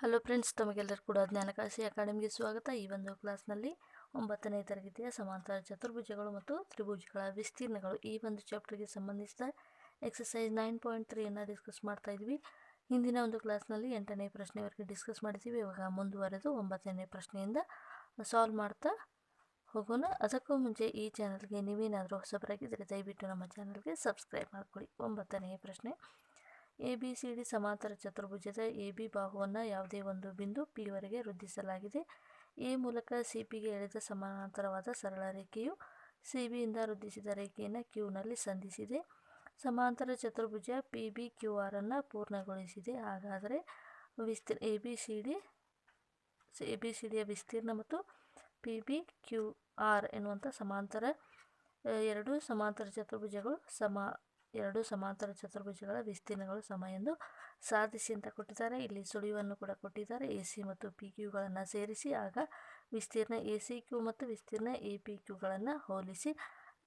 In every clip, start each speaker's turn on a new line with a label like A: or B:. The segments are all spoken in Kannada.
A: ಹಲೋ ಫ್ರೆಂಡ್ಸ್ ತಮಗೆಲ್ಲರೂ ಕೂಡ ಜ್ಞಾನಕಾಶಿ ಅಕಾಡೆಮಿಗೆ ಸ್ವಾಗತ. ಈ ಒಂದು ಕ್ಲಾಸ್ನಲ್ಲಿ ಒಂಬತ್ತನೇ ತರಗತಿಯ ಸಮಾಂತರ, ಚತುರ್ಭುಜಗಳು ಮತ್ತು ತ್ರಿಭುಜಗಳ ವಿಸ್ತೀರ್ಣಗಳು. ಈ ಒಂದು ಚಾಪ್ಟರ್ಗೆ ಸಂಬಂಧಿಸಿದ ಎಕ್ಸಸೈಸ್ ನೈನ್ ಪಾಯಿಂಟ್ ತ್ರೀಯನ್ನು ಡಿಸ್ಕಸ್ ಮಾಡ್ತಾ ಇದ್ವಿ. ಹಿಂದಿನ ಒಂದು ಕ್ಲಾಸ್ನಲ್ಲಿ ಎಂಟನೇ ಪ್ರಶ್ನೆವರೆಗೆ ಡಿಸ್ಕಸ್ ಮಾಡಿದ್ದೀವಿ. ಇವಾಗ ಮುಂದುವರೆದು ಒಂಬತ್ತನೇ ಪ್ರಶ್ನೆಯಿಂದ ಸಾಲ್ವ್ ಮಾಡ್ತಾ ಹೋಗೋಣ. ಅದಕ್ಕೂ ಮುಂಚೆ ಈ ಚಾನಲ್ಗೆ ನೀವೇನಾದರೂ ಹೊಸಬರಾಗಿದ್ದರೆ ದಯವಿಟ್ಟು ನಮ್ಮ ಚಾನಲ್ಗೆ ಸಬ್ಸ್ಕ್ರೈಬ್ ಮಾಡಿಕೊಳ್ಳಿ. ಒಂಬತ್ತನೆಯ ಪ್ರಶ್ನೆ. ಎ ಬಿ ಸಿ ಡಿ ಸಮಾಂತರ ಚತುರ್ಭುಜದ ಎ ಬಿ ಬಾಹುವನ್ನು ಯಾವುದೇ ಒಂದು ಬಿಂದು ಪಿವರೆಗೆ ವೃದ್ಧಿಸಲಾಗಿದೆ. ಎ ಮೂಲಕ ಸಿ ಪಿಗೆ ಎಳೆದ ಸಮಾನಾಂತರವಾದ ಸರಳ ರೇಖೆಯು ಸಿ ಬಿಯಿಂದ ವೃದ್ಧಿಸಿದ ರೇಖೆಯನ್ನು ಕ್ಯೂನಲ್ಲಿ ಸಂಧಿಸಿದೆ. ಸಮಾಂತರ ಚತುರ್ಭುಜ ಪಿ ಬಿ ಕ್ಯೂ ಆರನ್ನು ಪೂರ್ಣಗೊಳಿಸಿದೆ. ಹಾಗಾದರೆ ವಿಸ್ತೀರ್ A B C D A B C ಡಿಯ ವಿಸ್ತೀರ್ಣ ಮತ್ತು ಪಿ ಬಿ ಕ್ಯೂ ಆರ್ ಎನ್ನುವಂಥ ಸಮಾಂತರ, ಎರಡು ಸಮಾಂತರ ಚತುರ್ಭುಜಗಳು ಸಮ ಎರಡು ಸಮಾಂತರ ಚತುರ್ಭುಜಗಳ ವಿಸ್ತೀರ್ಣಗಳು ಸಮ ಎಂದು ಸಾಧಿಸಿ ಅಂತ ಕೊಟ್ಟಿದ್ದಾರೆ. ಇಲ್ಲಿ ಸುಳಿವನ್ನು ಕೂಡ ಕೊಟ್ಟಿದ್ದಾರೆ. ಎ, ಸಿ ಮತ್ತು ಪಿ ಕ್ಯೂಗಳನ್ನು ಸೇರಿಸಿ, ಆಗ ವಿಸ್ತೀರ್ಣ ಎ, ಸಿ, ಕ್ಯೂ ಮತ್ತು ವಿಸ್ತೀರ್ಣ ಎ, ಪಿ ಕ್ಯೂಗಳನ್ನು ಹೋಲಿಸಿ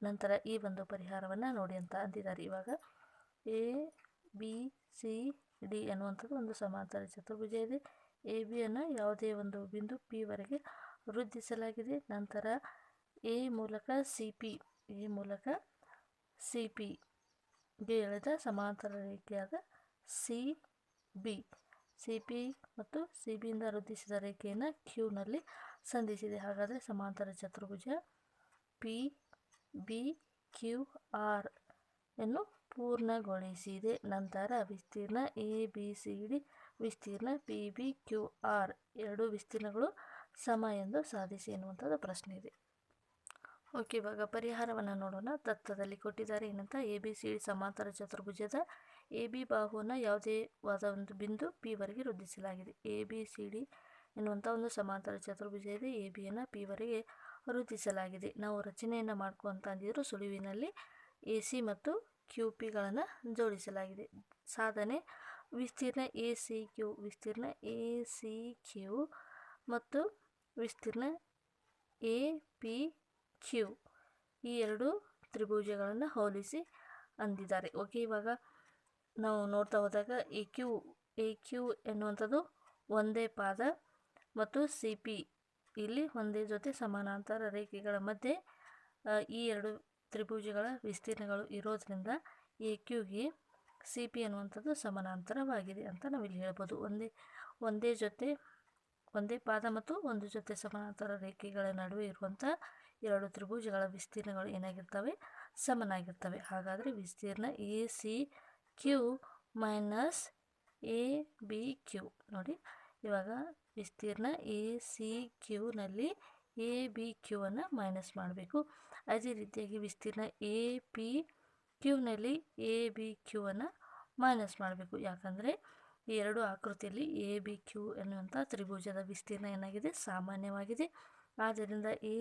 A: ನಂತರ ಈ ಒಂದು ಪರಿಹಾರವನ್ನು ನೋಡಿ ಅಂತ ಅಂದಿದ್ದಾರೆ. ಇವಾಗ ಎ, ಬಿ, ಸಿ, ಡಿ ಅನ್ನುವಂಥದ್ದು ಒಂದು ಸಮಾಂತರ ಚತುರ್ಭುಜ ಇದೆ. ಎ ಬಿಯನ್ನು ಯಾವುದೇ ಒಂದು ಬಿಂದು ಪಿ ವರೆಗೆ ವೃದ್ಧಿಸಲಾಗಿದೆ. ನಂತರ ಎ ಮೂಲಕ ಸಿ, ಪಿ, ಎ ಮೂಲಕ ಸಿ ಪಿಗೆ ಎಳೆದ ಸಮಾಂತರ ರೇಖೆಯಾದ ಸಿ, ಬಿ. ಸಿ ಪಿ ಮತ್ತು ಸಿ ಬಿಯಿಂದ ವೃದ್ಧಿಸಿದ ರೇಖೆಯನ್ನು ಕ್ಯೂನಲ್ಲಿ ಸಂಧಿಸಿದೆ. ಹಾಗಾದರೆ ಸಮಾಂತರ ಚತುರ್ಭುಜ ಪಿ ಬಿ ಕ್ಯೂ ಆರ್ ಅನ್ನು ಪೂರ್ಣಗೊಳಿಸಿದೆ. ನಂತರ ವಿಸ್ತೀರ್ಣ ಎ ಬಿ ಸಿ ಡಿ ವಿಸ್ತೀರ್ಣ ಪಿ ಬಿ ಕ್ಯೂ ಆರ್ ಎರಡು ವಿಸ್ತೀರ್ಣಗಳು ಸಮ ಎಂದು ಸಾಧಿಸಿ ಎನ್ನುವಂಥದ್ದು ಪ್ರಶ್ನೆ ಇದೆ. ಓಕೆ, ಇವಾಗ ಪರಿಹಾರವನ್ನು ನೋಡೋಣ. ತತ್ವದಲ್ಲಿ ಕೊಟ್ಟಿದ್ದಾರೆ. ಏನಂತ? ಎ, ಬಿ, ಸಿ, ಡಿ ಸಮಾಂತರ ಚತುರ್ಭುಜದ ಎ, ಬಿ ಬಾಹುವನ್ನು ಯಾವುದೇ ವಾದ ಒಂದು ಬಿಂದು ಪಿ ವರೆಗೆ ವೃದ್ಧಿಸಲಾಗಿದೆ ಎ, ಬಿ, ಸಿ, ಡಿ ಎನ್ನುವಂಥ ಒಂದು ಸಮಾಂತರ ಚತುರ್ಭುಜ ಇದೆ. ಎ ಬಿಯನ್ನು ಪಿ ವರೆಗೆ ವೃದ್ಧಿಸಲಾಗಿದೆ ನಾವು ರಚನೆಯನ್ನು ಮಾಡ್ಕೊಂತ ಅಂದಿದ್ರು. ಸುಳಿವಿನಲ್ಲಿ ಎ, ಸಿ ಮತ್ತು ಕ್ಯೂ ಪಿಗಳನ್ನು ಜೋಡಿಸಲಾಗಿದೆ. ಸಾಧನೆ, ವಿಸ್ತೀರ್ಣ ಎ, ಸಿ, ಕ್ಯೂ, ವಿಸ್ತೀರ್ಣ ಎ, ಸಿ, ಕ್ಯೂ ಮತ್ತು ವಿಸ್ತೀರ್ಣ ಎ, ಪಿ ಕ್ಯೂ. ಈ ಎರಡು ತ್ರಿಭುಜಗಳನ್ನು ಹೋಲಿಸಿ ಅಂದಿದ್ದಾರೆ. ಓಕೆ, ಇವಾಗ ನಾವು ನೋಡ್ತಾ ಹೋದಾಗ ಎ ಕ್ಯೂ ಎ ಕ್ಯೂ ಎನ್ನುವಂಥದ್ದು ಒಂದೇ ಪಾದ ಮತ್ತು ಸಿ ಪಿ ಇಲ್ಲಿ ಒಂದೇ ಜೊತೆ ಸಮಾನಾಂತರ ರೇಖೆಗಳ ಮಧ್ಯೆ ಈ ಎರಡು ತ್ರಿಭುಜಗಳ ವಿಸ್ತೀರ್ಣಗಳು ಇರೋದ್ರಿಂದ ಎ ಕ್ಯೂಗೆ ಸಿ ಪಿ ಎನ್ನುವಂಥದ್ದು ಸಮಾನಾಂತರವಾಗಿದೆ ಅಂತ ನಾವಿಲ್ಲಿ ಹೇಳ್ಬೋದು. ಒಂದೇ ಒಂದೇ ಜೊತೆ, ಒಂದೇ ಪಾದ ಮತ್ತು ಒಂದು ಜೊತೆ ಸಮಾನಾಂತರ ರೇಖೆಗಳ ನಡುವೆ ಇರುವಂಥ ಎರಡು ತ್ರಿಭುಜಗಳ ವಿಸ್ತೀರ್ಣಗಳು ಏನಾಗಿರ್ತವೆ? ಸಮನಾಗಿರ್ತವೆ. ಹಾಗಾದರೆ ವಿಸ್ತೀರ್ಣ A C Q minus A B Q ನೋಡಿ, ಇವಾಗ ವಿಸ್ತೀರ್ಣ ಎ ಸಿ ಕ್ಯೂನಲ್ಲಿ ಎ ಬಿ ಕ್ಯೂವನ್ನು ಮೈನಸ್ ಮಾಡಬೇಕು. ಅದೇ ರೀತಿಯಾಗಿ ವಿಸ್ತೀರ್ಣ ಎ ಪಿ ಕ್ಯೂನಲ್ಲಿ ಎ ಬಿ ಕ್ಯೂವನ್ನು ಮೈನಸ್ ಮಾಡಬೇಕು. ಯಾಕಂದರೆ ಈ ಎರಡು ಆಕೃತಿಯಲ್ಲಿ ಎ ಬಿ ಕ್ಯೂ ಎನ್ನುವಂಥ ತ್ರಿಭುಜದ ವಿಸ್ತೀರ್ಣ ಏನಾಗಿದೆ? ಸಾಮಾನ್ಯವಾಗಿದೆ. ಆದ್ದರಿಂದ ಎ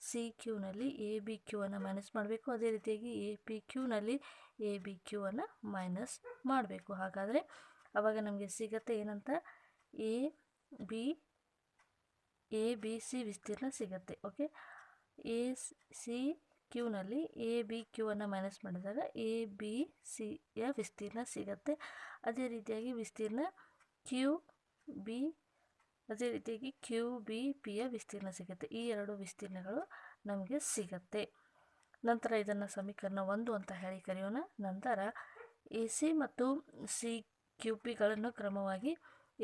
A: ಸಿ ಕ್ಯೂನಲ್ಲಿ ಎ ಬಿ ಕ್ಯೂವನ್ನು ಮೈನಸ್ ಮಾಡಬೇಕು. ಅದೇ ರೀತಿಯಾಗಿ ಎ ಪಿ ಕ್ಯೂನಲ್ಲಿ ಎ ಬಿ ಕ್ಯೂವನ್ನು ಮೈನಸ್ ಮಾಡಬೇಕು. ಹಾಗಾದರೆ ಅವಾಗ ನಮಗೆ ಸಿಗತ್ತೆ ಏನಂತ? A B A B C ವಿಸ್ತೀರ್ಣ ಸಿಗತ್ತೆ. ಓಕೆ? ಎ ಸಿ ಕ್ಯೂನಲ್ಲಿ ಎ ಬಿ ಕ್ಯೂವನ್ನು ಮೈನಸ್ ಮಾಡಿದಾಗ ಎ ಬಿ ಸಿಯ ವಿಸ್ತೀರ್ಣ ಸಿಗತ್ತೆ. ಅದೇ ರೀತಿಯಾಗಿ ವಿಸ್ತೀರ್ಣ ಕ್ಯೂ ಬಿ ಅದೇ ರೀತಿಯಾಗಿ ಕ್ಯೂ ಬಿ ಪಿಯ ವಿಸ್ತೀರ್ಣ ಸಿಗುತ್ತೆ. ಈ ಎರಡು ವಿಸ್ತೀರ್ಣಗಳು ನಮಗೆ ಸಿಗತ್ತೆ. ನಂತರ ಇದನ್ನು ಸಮೀಕರಣ ಒಂದು ಅಂತ ಹೇಳಿ ಕರೆಯೋಣ. ನಂತರ ಎ ಸಿ ಮತ್ತು ಸಿ ಕ್ಯೂ ಪಿಗಳನ್ನು ಕ್ರಮವಾಗಿ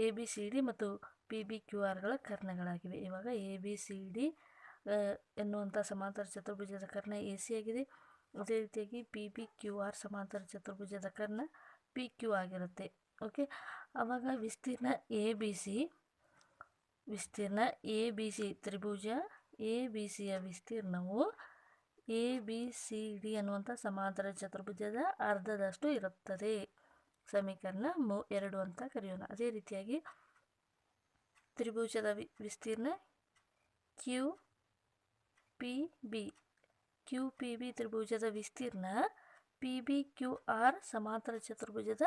A: ಎ ಬಿ ಸಿ ಡಿ ಮತ್ತು ಪಿ ಬಿ ಕ್ಯೂ ಆರ್ಗಳ ಕರ್ಣಗಳಾಗಿವೆ. ಇವಾಗ ಎ ಬಿ ಸಿ ಡಿ ಎನ್ನುವಂಥ ಸಮಾಂತರ ಚತುರ್ಭುಜದ ಕರ್ಣ ಎ ಸಿ ಆಗಿದೆ. ಅದೇ ರೀತಿಯಾಗಿ ಪಿ ಬಿ ಕ್ಯೂ ಆರ್ ಸಮಾಂತರ ಚತುರ್ಭುಜದ ಕರ್ಣ ಪಿ ಕ್ಯೂ ಆಗಿರುತ್ತೆ. ಓಕೆ ಆವಾಗ ವಿಸ್ತೀರ್ಣ ಎ ಬಿ ಸಿ ವಿಸ್ತೀರ್ಣ ಎ ಬಿ ಸಿ ತ್ರಿಭುಜ, ಎ ಬಿ ಸಿಯ ವಿಸ್ತೀರ್ಣವು ಎ ಬಿ ಸಿ ಡಿ ಅನ್ನುವಂಥ ಸಮಾಂತರ ಚತುರ್ಭುಜದ ಅರ್ಧದಷ್ಟು ಇರುತ್ತದೆ. ಸಮೀಕರಣ ಮೂ, ಎರಡು ಅಂತ ಕರೆಯೋಣ. ಅದೇ ರೀತಿಯಾಗಿ ತ್ರಿಭುಜದ ವಿಸ್ತೀರ್ಣ Q P B Q P B ತ್ರಿಭುಜದ ವಿಸ್ತೀರ್ಣ ಪಿ ಬಿ ಕ್ಯೂ ಆರ್ ಸಮಾಂತರ ಚತುರ್ಭುಜದ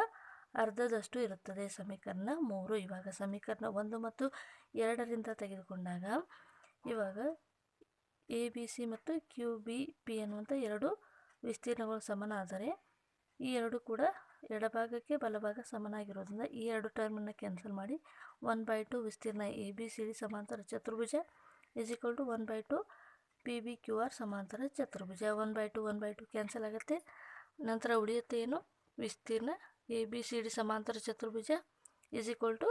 A: ಅರ್ಧದಷ್ಟು ಇರುತ್ತದೆ. ಸಮೀಕರಣ ಮೂರು. ಇವಾಗ ಸಮೀಕರಣ ಒಂದು ಮತ್ತು ಎರಡರಿಂದ ತೆಗೆದುಕೊಂಡಾಗ ಇವಾಗ ಎ ಬಿ ಸಿ ಮತ್ತು ಕ್ಯೂ ಬಿ ಪಿ ಅನ್ನುವಂಥ ಎರಡು ವಿಸ್ತೀರ್ಣಗಳು ಸಮನಾದರೆ ಈ ಎರಡು ಕೂಡ ಎಡಭಾಗಕ್ಕೆ ಬಲಭಾಗ ಸಮನಾಗಿರೋದ್ರಿಂದ ಈ ಎರಡು ಟರ್ಮನ್ನು ಕ್ಯಾನ್ಸಲ್ ಮಾಡಿ ಒನ್ ಬೈ ಟು ವಿಸ್ತೀರ್ಣ ಎ ಬಿ ಸಿ ಡಿ ಸಮಾಂತರ ಚತುರ್ಭುಜ is equal to one by two P B Q R ಸಮಾಂತರ ಚತುರ್ಭುಜ. One by two one by two cancel ಆಗುತ್ತೆ. ನಂತರ ಉಳಿಯುತ್ತೆ ಏನು? ವಿಸ್ತೀರ್ಣ ಎ ಬಿ ಸಿ ಡಿ ಸಮಾಂತರ ಚತುರ್ಭುಜ is to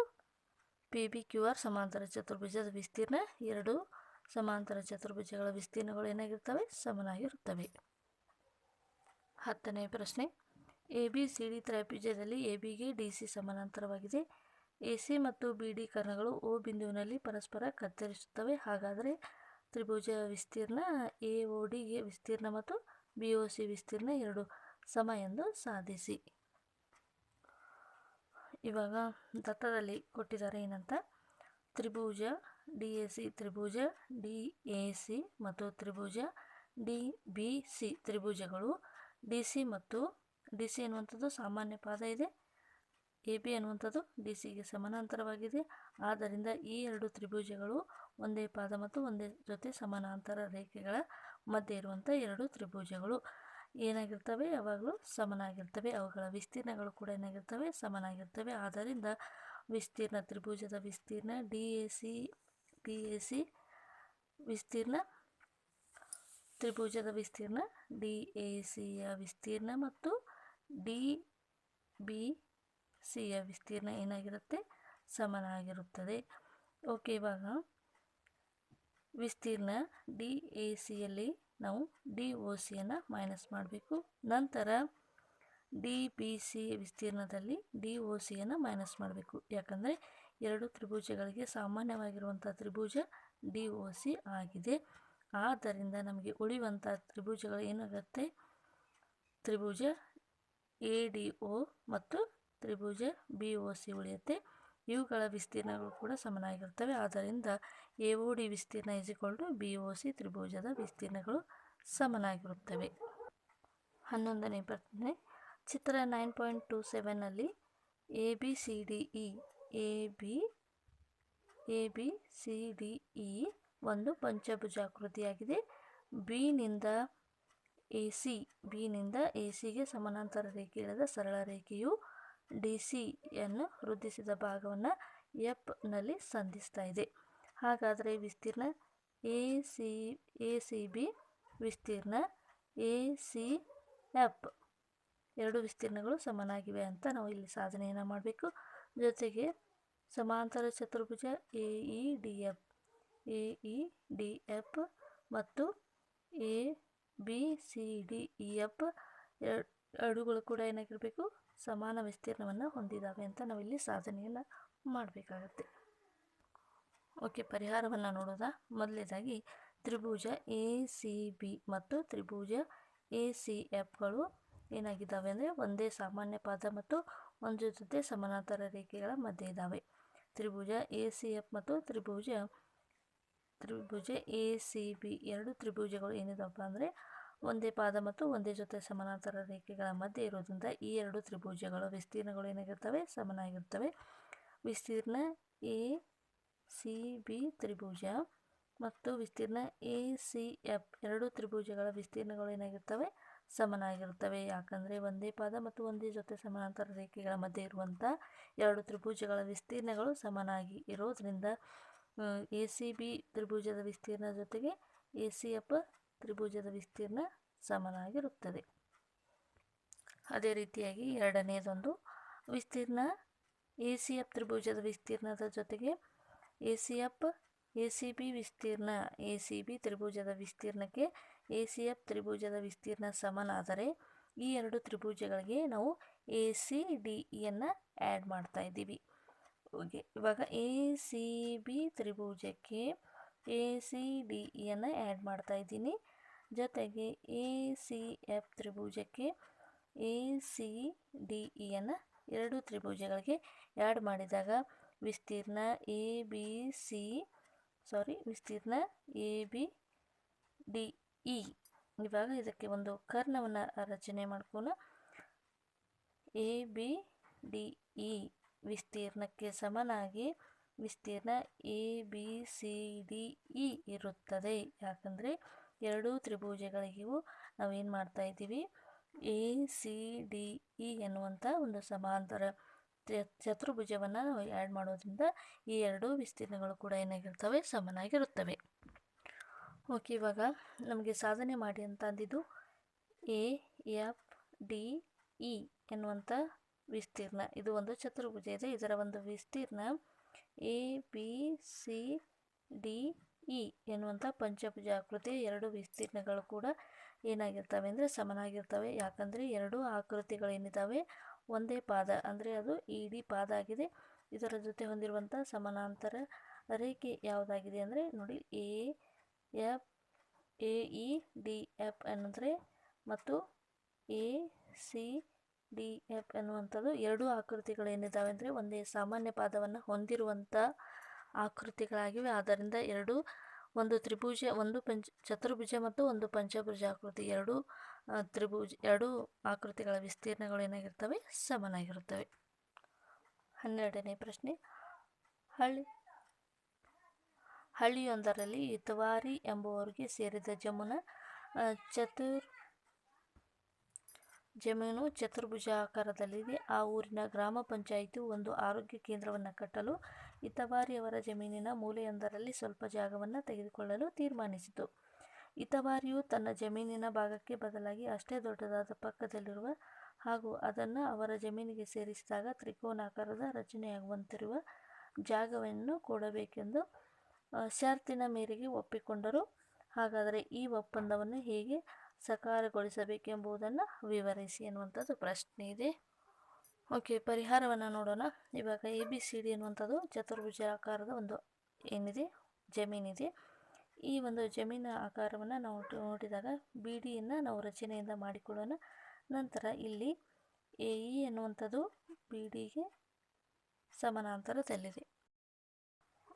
A: P B Q R ಸಮಾಂತರ ಚತುರ್ಭುಜದ ವಿಸ್ತೀರ್ಣ ಎರಡು. ಸಮಾಂತರ ಚತುರ್ಭುಜಗಳ ವಿಸ್ತೀರ್ಣಗಳು ಏನಾಗಿರ್ತವೆ ಸಮನಾಗಿರುತ್ತವೆ. ಹತ್ತನೇ ಪ್ರಶ್ನೆ. ಎ ಬಿ ಸಿ ಡಿ ತ್ರೈಭುಜದಲ್ಲಿ ಎ ಬಿಗೆ ಡಿ ಸಿ ಸಮಾನಾಂತರವಾಗಿದೆ. ಎ ಸಿ ಮತ್ತು ಬಿ ಡಿ ಕರ್ಣಗಳು ಓ ಬಿಂದುವಿನಲ್ಲಿ ಪರಸ್ಪರ ಕತ್ತರಿಸುತ್ತವೆ. ಹಾಗಾದರೆ ತ್ರಿಭುಜ ವಿಸ್ತೀರ್ಣ ಎ ಒ ಡಿಗೆ ವಿಸ್ತೀರ್ಣ ಮತ್ತು ಬಿ ಓ ಸಿ ವಿಸ್ತೀರ್ಣ ಎರಡು. ಸಮ ಎಂದು ಸಾಧಿಸಿ. ಇವಾಗ ದತ್ತದಲ್ಲಿ ಕೊಟ್ಟಿದ್ದಾರೆ ಏನಂತ? ತ್ರಿಭುಜ, ಡಿ ಎ ಸಿ ತ್ರಿಭುಜ, ಡಿ ಎ ಸಿ ಮತ್ತು ತ್ರಿಭುಜ, ಡಿ ಬಿ ಸಿ ತ್ರಿಭುಜಗಳು. ಡಿ ಸಿ ಮತ್ತು ಡಿ ಸಿ ಅನ್ನುವಂಥದ್ದು ಸಾಮಾನ್ಯ ಪಾದ ಇದೆ. ಎ ಬಿ ಅನ್ನುವಂಥದ್ದು ಡಿ ಸಿಗೆ ಸಮಾನಾಂತರವಾಗಿದೆ. ಆದ್ದರಿಂದ ಈ ಎರಡು ತ್ರಿಭುಜಗಳು ಒಂದೇ ಪಾದ ಮತ್ತು ಒಂದೇ ಜೊತೆ ಸಮಾನಾಂತರ ರೇಖೆಗಳ ಮಧ್ಯೆ ಇರುವಂಥ ಎರಡು ತ್ರಿಭುಜಗಳು. ಏನಾಗಿರ್ತವೆ? ಯಾವಾಗಲೂ ಸಮನಾಗಿರ್ತವೆ. ಅವುಗಳ ವಿಸ್ತೀರ್ಣಗಳು ಕೂಡ ಏನಾಗಿರ್ತವೆ? ಸಮನಾಗಿರ್ತವೆ. ಆದ್ದರಿಂದ ವಿಸ್ತೀರ್ಣ ತ್ರಿಭುಜದ ವಿಸ್ತೀರ್ಣ D A C D A C ವಿಸ್ತೀರ್ಣ ತ್ರಿಭುಜದ ವಿಸ್ತೀರ್ಣ ಡಿ ಎ ಸಿಯ ವಿಸ್ತೀರ್ಣ ಮತ್ತು ಡಿ ಬಿ ಸಿಯ ವಿಸ್ತೀರ್ಣ ಏನಾಗಿರುತ್ತೆ? ಸಮನಾಗಿರುತ್ತದೆ. ಓಕೆ ಇವಾಗ ವಿಸ್ತೀರ್ಣ ಡಿ ಎ ಸಿಯಲ್ಲಿ ನಾವು ಡಿ ಒ ಸಿಯನ್ನು ಮೈನಸ್ ಮಾಡಬೇಕು. ನಂತರ ಡಿ ಬಿ ಸಿ ವಿಸ್ತೀರ್ಣದಲ್ಲಿ ಡಿ ಒ ಸಿಯನ್ನು ಮೈನಸ್ ಮಾಡಬೇಕು. ಯಾಕಂದರೆ ಎರಡು ತ್ರಿಭುಜಗಳಿಗೆ ಸಾಮಾನ್ಯವಾಗಿರುವಂಥ ತ್ರಿಭುಜ ಡಿ ಒ ಸಿ ಆಗಿದೆ. ಆದ್ದರಿಂದ ನಮಗೆ ಉಳಿಯುವಂಥ ತ್ರಿಭುಜಗಳು ಏನಾಗುತ್ತೆ? ತ್ರಿಭುಜ ಎ ಡಿ ಒ ಮತ್ತು ತ್ರಿಭುಜ ಬಿ ಒ ಸಿ ಉಳಿಯುತ್ತೆ. ಇವುಗಳ ವಿಸ್ತೀರ್ಣಗಳು ಕೂಡ ಸಮನಾಗಿರ್ತವೆ ಆದ್ದರಿಂದ ಎ ಒ ಡಿ ವಿಸ್ತೀರ್ಣ ಇಸಿಕೊಂಡು ಬಿ ಒ ಸಿ ತ್ರಿಭುಜದ ವಿಸ್ತೀರ್ಣಗಳು ಸಮನಾಗಿರುತ್ತವೆ. ಹನ್ನೊಂದನೇ ಪ್ರಶ್ನೆ. ಚಿತ್ರ nine point two ಸೆವೆನಲ್ಲಿ A B C D E A B A B C D E ಒಂದು ಪಂಚಭುಜಾಕೃತಿಯಾಗಿದೆ. ಬಿನಿಂದ ಎ ಸಿ ಬಿನಿಂದ ಎ ಸಿಗೆ ಸಮಾನಾಂತರ ರೇಖೆ ಎಳೆದ ಸರಳ ರೇಖೆಯು ಡಿ ಸಿಯನ್ನು ವೃದ್ಧಿಸಿದ ಭಾಗವನ್ನು ಎಫ್ನಲ್ಲಿ ಸಂಧಿಸ್ತಾ ಇದೆ. ಹಾಗಾದರೆ ವಿಸ್ತೀರ್ಣ A C A C B ವಿಸ್ತೀರ್ಣ ಎ ಸಿ ಎಫ್ ಎರಡು ವಿಸ್ತೀರ್ಣಗಳು ಸಮನಾಗಿವೆ ಅಂತ ನಾವು ಇಲ್ಲಿ ಸಾಧನೆಯನ್ನು ಮಾಡಬೇಕು. ಜೊತೆಗೆ ಸಮಾಂತರ ಚತುರ್ಭುಜ A E D F, A E D F ಮತ್ತು A B C D E F ಎರಡುಗಳು ಕೂಡ ಏನಾಗಿರಬೇಕು, ಸಮಾನ ವಿಸ್ತೀರ್ಣವನ್ನು ಹೊಂದಿದ್ದಾವೆ ಅಂತ ನಾವಿಲ್ಲಿ ಸಾಧನೆಯನ್ನು ಮಾಡಬೇಕಾಗತ್ತೆ. ಓಕೆ, ಪರಿಹಾರವನ್ನು ನೋಡೋದ? ಮೊದಲನೇದಾಗಿ ತ್ರಿಭುಜ, ಎ, ಸಿ, ಬಿ ಮತ್ತು ತ್ರಿಭುಜ, ಎ, ಸಿ ಎಫ್ಗಳು ಏನಾಗಿದ್ದಾವೆ ಅಂದರೆ ಒಂದೇ ಸಾಮಾನ್ಯ ಪಾದ ಮತ್ತು ಒಂದು ಜೊತೆ ಸಮಾನಾಂತರ ರೇಖೆಗಳ ಮಧ್ಯೆ ಇದ್ದಾವೆ ತ್ರಿಭುಜ, ಎ, ಸಿ, ಎಫ್ ಮತ್ತು ತ್ರಿಭುಜ ತ್ರಿಭುಜ, ಎ, ಸಿ, ಬಿ ಎರಡು ತ್ರಿಭುಜಗಳು ಏನಿದಾವಪ್ಪ ಅಂದರೆ ಒಂದೇ ಪಾದ ಮತ್ತು ಒಂದೇ ಜೊತೆ ಸಮಾನಾಂತರ ರೇಖೆಗಳ ಮಧ್ಯೆ ಇರೋದ್ರಿಂದ ಈ ಎರಡು ತ್ರಿಭುಜಗಳ ವಿಸ್ತೀರ್ಣಗಳು ಏನಾಗಿರ್ತವೆ? ಸಮನಾಗಿರ್ತವೆ. ವಿಸ್ತೀರ್ಣ ಎ, ಸಿ, ಬಿ ತ್ರಿಭುಜ ಮತ್ತು ವಿಸ್ತೀರ್ಣ ಎ, ಸಿ, ಎಫ್ ಎರಡು ತ್ರಿಭುಜಗಳ ವಿಸ್ತೀರ್ಣಗಳು ಏನಾಗಿರ್ತವೆ? ಸಮನಾಗಿರುತ್ತವೆ ಯಾಕಂದರೆ ಒಂದೇ ಪಾದ ಮತ್ತು ಒಂದೇ ಜೊತೆ ಸಮಾನಾಂತರ ರೇಖೆಗಳ ಮಧ್ಯೆ ಇರುವಂಥ ಎರಡು ತ್ರಿಭುಜಗಳ ವಿಸ್ತೀರ್ಣಗಳು ಸಮನಾಗಿ ಇರೋದ್ರಿಂದ ಎ, ಸಿ, ಬಿ ತ್ರಿಭುಜದ ವಿಸ್ತೀರ್ಣ ಜೊತೆಗೆ ಎ, ಸಿ, ಎಫ್ ತ್ರಿಭುಜದ ವಿಸ್ತೀರ್ಣ ಸಮನಾಗಿರುತ್ತದೆ. ಅದೇ ರೀತಿಯಾಗಿ ಎರಡನೆಯದೊಂದು ವಿಸ್ತೀರ್ಣ. ಎ ಸಿ ಎಫ್ ತ್ರಿಭುಜದ ವಿಸ್ತೀರ್ಣದ ಜೊತೆಗೆ A C F A C B ವಿಸ್ತೀರ್ಣ. ಎ ಸಿ ಬಿ ತ್ರಿಭುಜದ ವಿಸ್ತೀರ್ಣಕ್ಕೆ ಎ ಸಿ ಎಫ್ ತ್ರಿಭುಜದ ವಿಸ್ತೀರ್ಣ ಸಮನಾದರೆ ಈ ಎರಡು ತ್ರಿಭುಜಗಳಿಗೆ ನಾವು ಎ ಸಿ ಡಿ ಇಯನ್ನು ಆ್ಯಡ್ ಮಾಡ್ತಾ ಇದ್ದೀವಿ. ಓಕೆ, ಇವಾಗ ಎ ಸಿ ಬಿ ತ್ರಿಭುಜಕ್ಕೆ ಎ ಸಿ ಡಿ ಇಯನ್ನು ಆ್ಯಡ್ ಮಾಡ್ತಾ ಇದ್ದೀನಿ. ಜೊತೆಗೆ ಎ ಸಿ ಎಫ್ ತ್ರಿಭುಜಕ್ಕೆ ಎ ಸಿ ಡಿ ಇಯನ್ನು ಎರಡು ತ್ರಿಭುಜಗಳಿಗೆ ಆ್ಯಡ್ ಮಾಡಿದಾಗ ವಿಸ್ತೀರ್ಣ ಎ ಬಿ ಸಿ ಸಾರಿ ವಿಸ್ತೀರ್ಣ ಎ ಬಿ ಡಿ ಇ. ಇವಾಗ ಇದಕ್ಕೆ ಒಂದು ಕರ್ಣವನ್ನು ರಚನೆ ಮಾಡ್ಕೋಣ. ಎ ಬಿ ಡಿ ಇ ವಿಸ್ತೀರ್ಣಕ್ಕೆ ಸಮನಾಗಿ ವಿಸ್ತೀರ್ಣ A B C D E ಇರುತ್ತದೆ. ಯಾಕಂದರೆ ಎರಡೂ ತ್ರಿಭುಜಗಳಿಗೂ ನಾವೇನು ಮಾಡ್ತಾ ಇದ್ದೀವಿ? ಎ, ಸಿ, ಡಿ, ಇ ಎನ್ನುವಂಥ ಒಂದು ಸಮಾಂತರ ಚತುರ್ಭುಜವನ್ನು ನಾವು ಆ್ಯಡ್ ಮಾಡೋದ್ರಿಂದ ಈ ಎರಡೂ ವಿಸ್ತೀರ್ಣಗಳು ಕೂಡ ಏನಾಗಿರ್ತವೆ? ಸಮನಾಗಿರುತ್ತವೆ. ಓಕೆ ಇವಾಗ ನಮಗೆ ಸಾಧನೆ ಮಾಡಿ ಅಂತ ಅಂದಿದ್ದು ಎ, ಎಫ್, ಡಿ, ಇ ಎನ್ನುವಂಥ ವಿಸ್ತೀರ್ಣ. ಇದು ಒಂದು ಚತುರ್ಭುಜ ಇದೆ. ಇದರ ಒಂದು ವಿಸ್ತೀರ್ಣ A, B, C, D E ಎನ್ನುವಂಥ ಪಂಚಭುಜ ಆಕೃತಿಯ ಎರಡು ವಿಸ್ತೀರ್ಣಗಳು ಕೂಡ ಏನಾಗಿರ್ತವೆ ಅಂದರೆ ಸಮನಾಗಿರ್ತವೆ. ಯಾಕಂದರೆ ಎರಡು ಆಕೃತಿಗಳೇನಿದ್ದಾವೆ ಒಂದೇ ಪಾದ, ಅಂದರೆ ಅದು ಇಡಿ ಪಾದ ಆಗಿದೆ. ಇದರ ಜೊತೆ ಹೊಂದಿರುವಂಥ ಸಮಾನಾಂತರ ರೇಖೆ ಯಾವುದಾಗಿದೆ ಅಂದರೆ ನೋಡಿ, A, F, A, E, D, F ಅನ್ನಂದರೆ ಮತ್ತು ಎ, ಸಿ, ಡಿ, ಎಫ್ ಎನ್ನುವಂಥದ್ದು ಎರಡು ಆಕೃತಿಗಳೇನಿದ್ದಾವೆ ಅಂದರೆ ಒಂದೇ ಸಾಮಾನ್ಯ ಪಾದವನ್ನು ಹೊಂದಿರುವಂಥ ಆಕೃತಿಗಳಾಗಿವೆ. ಆದ್ದರಿಂದ ಎರಡು, ಒಂದು ತ್ರಿಭುಜ, ಒಂದು ಪಂಚ, ಚತುರ್ಭುಜ ಮತ್ತು ಒಂದು ಪಂಚಭುಜ ಆಕೃತಿ. ಎರಡು ತ್ರಿಭುಜ, ಎರಡು ಆಕೃತಿಗಳ ವಿಸ್ತೀರ್ಣಗಳು ಏನಾಗಿರ್ತವೆ ಸಮನಾಗಿರುತ್ತವೆ. ಹನ್ನೆರಡನೇ ಪ್ರಶ್ನೆ. ಹಳ್ಳಿ, ಹಳ್ಳಿಯೊಂದರಲ್ಲಿ ಇತವಾರಿ ಎಂಬುವರಿಗೆ ಸೇರಿದ ಜಮುನ ಚತುರ್, ಜಮೀನು ಚತುರ್ಭುಜ ಆಕಾರದಲ್ಲಿದೆ ಆ ಊರಿನ ಗ್ರಾಮ ಪಂಚಾಯಿತಿ ಒಂದು ಆರೋಗ್ಯ ಕೇಂದ್ರವನ್ನು ಕಟ್ಟಲು ಇತವಾರಿಯವರ ಜಮೀನಿನ ಮೂಲೆಯೊಂದರಲ್ಲಿ ಸ್ವಲ್ಪ ಜಾಗವನ್ನು ತೆಗೆದುಕೊಳ್ಳಲು ತೀರ್ಮಾನಿಸಿತು. ಇತವಾರಿಯು ತನ್ನ ಜಮೀನಿನ ಭಾಗಕ್ಕೆ ಬದಲಾಗಿ ಅಷ್ಟೇ ದೊಡ್ಡದಾದ ಪಕ್ಕದಲ್ಲಿರುವ ಹಾಗೂ ಅದನ್ನು ಅವರ ಜಮೀನಿಗೆ ಸೇರಿಸಿದಾಗ ತ್ರಿಕೋನಾಕಾರದ ರಚನೆಯಾಗುವಂತಿರುವ ಜಾಗವನ್ನು ಕೊಡಬೇಕೆಂದು ಷರ್ತಿನ ಮೇರೆಗೆ ಒಪ್ಪಿಕೊಂಡರು. ಹಾಗಾದರೆ ಈ ಒಪ್ಪಂದವನ್ನು ಹೇಗೆ ಸಕಾರಗೊಳಿಸಬೇಕೆಂಬುದನ್ನು ವಿವರಿಸಿ ಎನ್ನುವಂಥದ್ದು ಪ್ರಶ್ನೆ ಇದೆ. ಓಕೆ, ಪರಿಹಾರವನ್ನು ನೋಡೋಣ. ಇವಾಗ ಎ ಬಿ ಸಿ ಡಿ ಅನ್ನುವಂಥದ್ದು ಚತುರ್ಭುಜ ಆಕಾರದ ಒಂದು ಏನಿದೆ? ಜಮೀನಿದೆ. ಈ ಒಂದು ಜಮೀನ ಆಕಾರವನ್ನು ನಾವು ನೋಡಿದಾಗ ಬಿ ಡಿಯನ್ನು ನಾವು ರಚನೆಯಿಂದ ಮಾಡಿಕೊಳ್ಳೋಣ. ನಂತರ ಇಲ್ಲಿ ಎ ಇ ಅನ್ನುವಂಥದ್ದು ಬಿ ಡಿಗೆ ಸಮಾನಾಂತರದಲ್ಲಿದೆ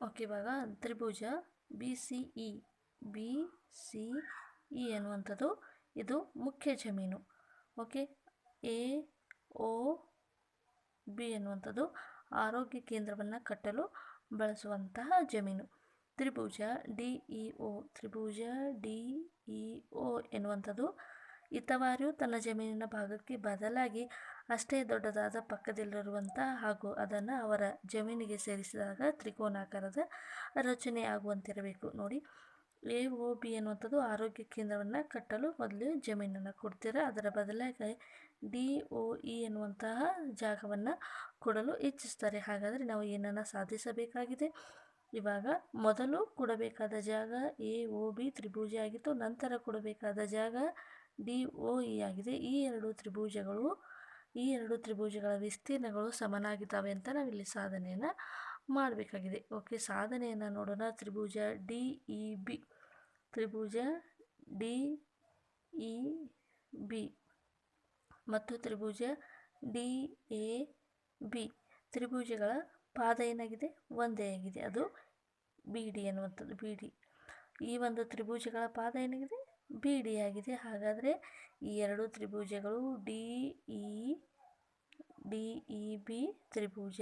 A: ಓಕೆ, ಇವಾಗ ತ್ರಿಭುಜ B C E B C E ಎನ್ನುವಂಥದ್ದು ಇದು ಮುಖ್ಯ ಜಮೀನು. ಓಕೆ ಎ ಓ ಬಿ ಎನ್ನುವಂಥದ್ದು ಆರೋಗ್ಯ ಕೇಂದ್ರವನ್ನು ಕಟ್ಟಲು ಬಳಸುವಂತಹ ಜಮೀನು. ತ್ರಿಭುಜ ಡಿ ಇ ಒ, ತ್ರಿಭುಜ ಡಿ ಇ ಒ ಎನ್ನುವಂಥದ್ದು ಇತವಾರಿಯು ತನ್ನ ಜಮೀನಿನ ಭಾಗಕ್ಕೆ ಬದಲಾಗಿ ಅಷ್ಟೇ ದೊಡ್ಡದಾದ ಪಕ್ಕದಲ್ಲಿರುವಂಥ ಹಾಗೂ ಅದನ್ನು ಅವರ ಜಮೀನಿಗೆ ಸೇರಿಸಿದಾಗ ತ್ರಿಕೋನಾಕಾರದ ರಚನೆ ಆಗುವಂತಿರಬೇಕು. ನೋಡಿ, ಎ ಒ ಬಿ ಎನ್ನುವಂಥದ್ದು ಆರೋಗ್ಯ ಕೇಂದ್ರವನ್ನು ಕಟ್ಟಲು ಮೊದಲು ಜಮೀನನ್ನು ಕೊಡ್ತೀರ? ಅದರ ಬದಲಾಗಿ ಡಿ ಒ ಇ ಎನ್ನುವಂತಹ ಜಾಗವನ್ನು ಕೊಡಲು ಇಚ್ಛಿಸ್ತಾರೆ. ಹಾಗಾದರೆ ನಾವು ಏನನ್ನು ಸಾಧಿಸಬೇಕಾಗಿದೆ? ಇವಾಗ ಮೊದಲು ಕೊಡಬೇಕಾದ ಜಾಗ ಎ ಒ ಬಿ ತ್ರಿಭುಜ ಆಗಿತ್ತು, ನಂತರ ಕೊಡಬೇಕಾದ ಜಾಗ ಡಿ ಒ ಇ ಆಗಿದೆ. ಈ ಎರಡು ತ್ರಿಭುಜಗಳು, ಈ ಎರಡು ತ್ರಿಭುಜಗಳ ವಿಸ್ತೀರ್ಣಗಳು ಸಮನಾಗಿದ್ದಾವೆ ಅಂತ ನಾವಿಲ್ಲಿ ಸಾಧನೆಯನ್ನು ಮಾಡಬೇಕಾಗಿದೆ. ಓಕೆ, ಸಾಧನೆಯನ್ನು ನೋಡೋಣ. ತ್ರಿಭುಜ ಡಿ ಇ ಬಿ, ತ್ರಿಭುಜ ಡಿ ಇ ಬಿ. ಮತ್ತು ತ್ರಿಭುಜ ಡಿ, ಎ, ಬಿ. ತ್ರಿಭುಜಗಳ ಪಾದ ಏನಾಗಿದೆ? ಒಂದೇ ಆಗಿದೆ. ಅದು ಬಿ ಡಿ ಅನ್ನುವಂಥದ್ದು ಬಿ ಡಿ. ಈ ಒಂದು ತ್ರಿಭುಜಗಳ ಪಾದ ಏನಾಗಿದೆ? ಬಿ ಡಿ ಆಗಿದೆ. ಹಾಗಾದರೆ ಈ ಎರಡು ತ್ರಿಭುಜಗಳು D, E D, E, B Tribhuja,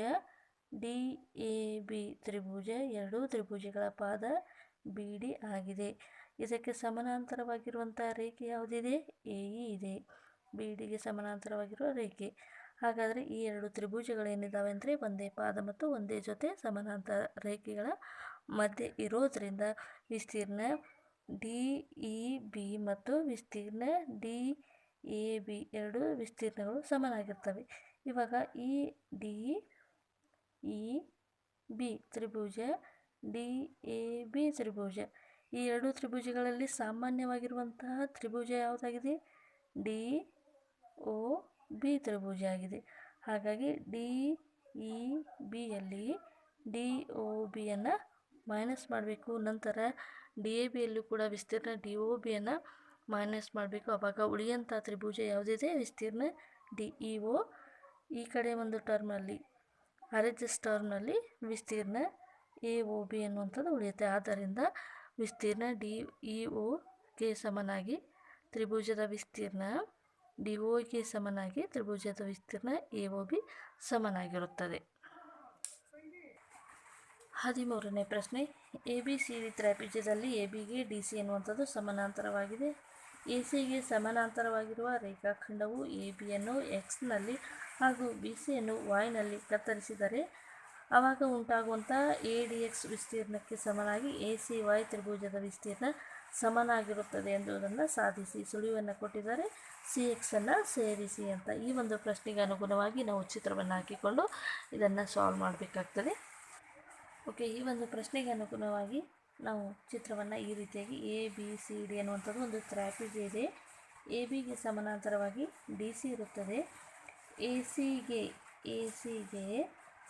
A: D, A, B ತ್ರಿಭುಜ, ಎರಡು ತ್ರಿಭುಜಗಳ ಪಾದ ಬಿ ಡಿ ಆಗಿದೆ. ಇದಕ್ಕೆ ಸಮಾನಾಂತರವಾಗಿರುವಂಥ ರೇಖೆ ಯಾವುದಿದೆ? ಎ, ಇ ಇದೆ. ಬಿ ಡಿಗೆ ಸಮಾನಾಂತರವಾಗಿರುವ ರೇಖೆ. ಹಾಗಾದರೆ ಈ ಎರಡು ತ್ರಿಭುಜಗಳೇನಿದ್ದಾವೆ ಅಂದರೆ ಒಂದೇ ಪಾದ ಮತ್ತು ಒಂದೇ ಜೊತೆ ಸಮಾನಾಂತರ ರೇಖೆಗಳ ಮಧ್ಯೆ ಇರೋದರಿಂದ ವಿಸ್ತೀರ್ಣ ಡಿ, ಇ, ಬಿ ಮತ್ತು ವಿಸ್ತೀರ್ಣ ಡಿ, ಎ, ಬಿ ಎರಡು ವಿಸ್ತೀರ್ಣಗಳು ಸಮನಾಗಿರ್ತವೆ. ಇವಾಗ ಈ ಡಿ, ಇ, ಬಿ ತ್ರಿಭುಜ, ಡಿ, ಎ, ಬಿ ತ್ರಿಭುಜ. ಈ ಎರಡು ತ್ರಿಭುಜಗಳಲ್ಲಿ ಸಾಮಾನ್ಯವಾಗಿರುವಂತಹ ತ್ರಿಭುಜ ಯಾವುದಾಗಿದೆ? ಡಿ ಒ ಬಿ ತ್ರಿಭುಜ ಆಗಿದೆ. ಹಾಗಾಗಿ ಡಿ, ಇ ಬಿಯಲ್ಲಿ ಡಿ ಒ ಬಿಯನ್ನು ಮೈನಸ್ ಮಾಡಬೇಕು. ನಂತರ ಡಿ, ಎ ಬಿಯಲ್ಲೂ ಕೂಡ ವಿಸ್ತೀರ್ಣ ಡಿ ಒ ಬಿಯನ್ನು ಮೈನಸ್ ಮಾಡಬೇಕು. ಆವಾಗ ಉಳಿಯಂಥ ತ್ರಿಭುಜ ಯಾವುದಿದೆ? ವಿಸ್ತೀರ್ಣ ಡಿ, ಇ ಒ ಈ ಕಡೆ ಒಂದು ಟರ್ಮಲ್ಲಿ ಆರ್ ಎಚ್ ಟರ್ಮ್ನಲ್ಲಿ ವಿಸ್ತೀರ್ಣ ಎ ಒ ಬಿ ಅನ್ನುವಂಥದ್ದು ಉಳಿಯುತ್ತೆ. ಆದ್ದರಿಂದ ವಿಸ್ತೀರ್ಣ ಡಿ, ಇ ಒಗೆ ಸಮನಾಗಿ ತ್ರಿಭುಜದ ವಿಸ್ತೀರ್ಣ ಡಿ ಒಗೆ ಸಮನಾಗಿ ತ್ರಿಭುಜದ ವಿಸ್ತೀರ್ಣ ಎ ಒ ಬಿ ಸಮನಾಗಿರುತ್ತದೆ. ಹದಿಮೂರನೇ ಪ್ರಶ್ನೆ. ಎ ಬಿ ಸಿ ಡಿ ತ್ರಿಭುಜದಲ್ಲಿ ಎ ಬಿಗೆ ಡಿ ಸಿ ಎನ್ನುವಂಥದ್ದು ಸಮಾನಾಂತರವಾಗಿದೆ. ಎ ಸಿಗೆ ಸಮಾನಾಂತರವಾಗಿರುವ ರೇಖಾಖಂಡವು ಎ ಬಿಯನ್ನು ಎಕ್ಸ್ನಲ್ಲಿ ಹಾಗೂ ಬಿ ಸಿಯನ್ನು ವಾಯ್ನಲ್ಲಿ ಕತ್ತರಿಸಿದರೆ ಆವಾಗ ಉಂಟಾಗುವಂಥ ಎ ಡಿ ಎಕ್ಸ್ ವಿಸ್ತೀರ್ಣಕ್ಕೆ ಸಮನಾಗಿ ಎ ಸಿ ವೈ ತ್ರಿಭುಜದ ವಿಸ್ತೀರ್ಣ ಸಮನಾಗಿರುತ್ತದೆ ಎಂಬುದನ್ನು ಸಾಧಿಸಿ ಸುಳಿವನ್ನು ಕೊಟ್ಟಿದ್ದಾರೆ. ಸಿ ಎಕ್ಸನ್ನು ಸೇರಿಸಿ ಅಂತ ಈ ಒಂದು ಪ್ರಶ್ನೆಗೆ ಅನುಗುಣವಾಗಿ ನಾವು ಚಿತ್ರವನ್ನು ಹಾಕಿಕೊಂಡು ಇದನ್ನು ಸಾಲ್ವ್ ಮಾಡಬೇಕಾಗ್ತದೆ. ಓಕೆ ಈ ಒಂದು ಪ್ರಶ್ನೆಗೆ ಅನುಗುಣವಾಗಿ ನಾವು ಚಿತ್ರವನ್ನು ಈ ರೀತಿಯಾಗಿ ಎ ಬಿ ಸಿ ಡಿ ಅನ್ನುವಂಥದ್ದು ಒಂದು ಟ್ರ್ಯಾಪಿಜ್ ಇದೆ. ಎ ಬಿಗೆ ಸಮಾನಾಂತರವಾಗಿ ಡಿ ಸಿ ಇರುತ್ತದೆ. ಎ ಸಿಗೆ ಎ ಸಿಗೆ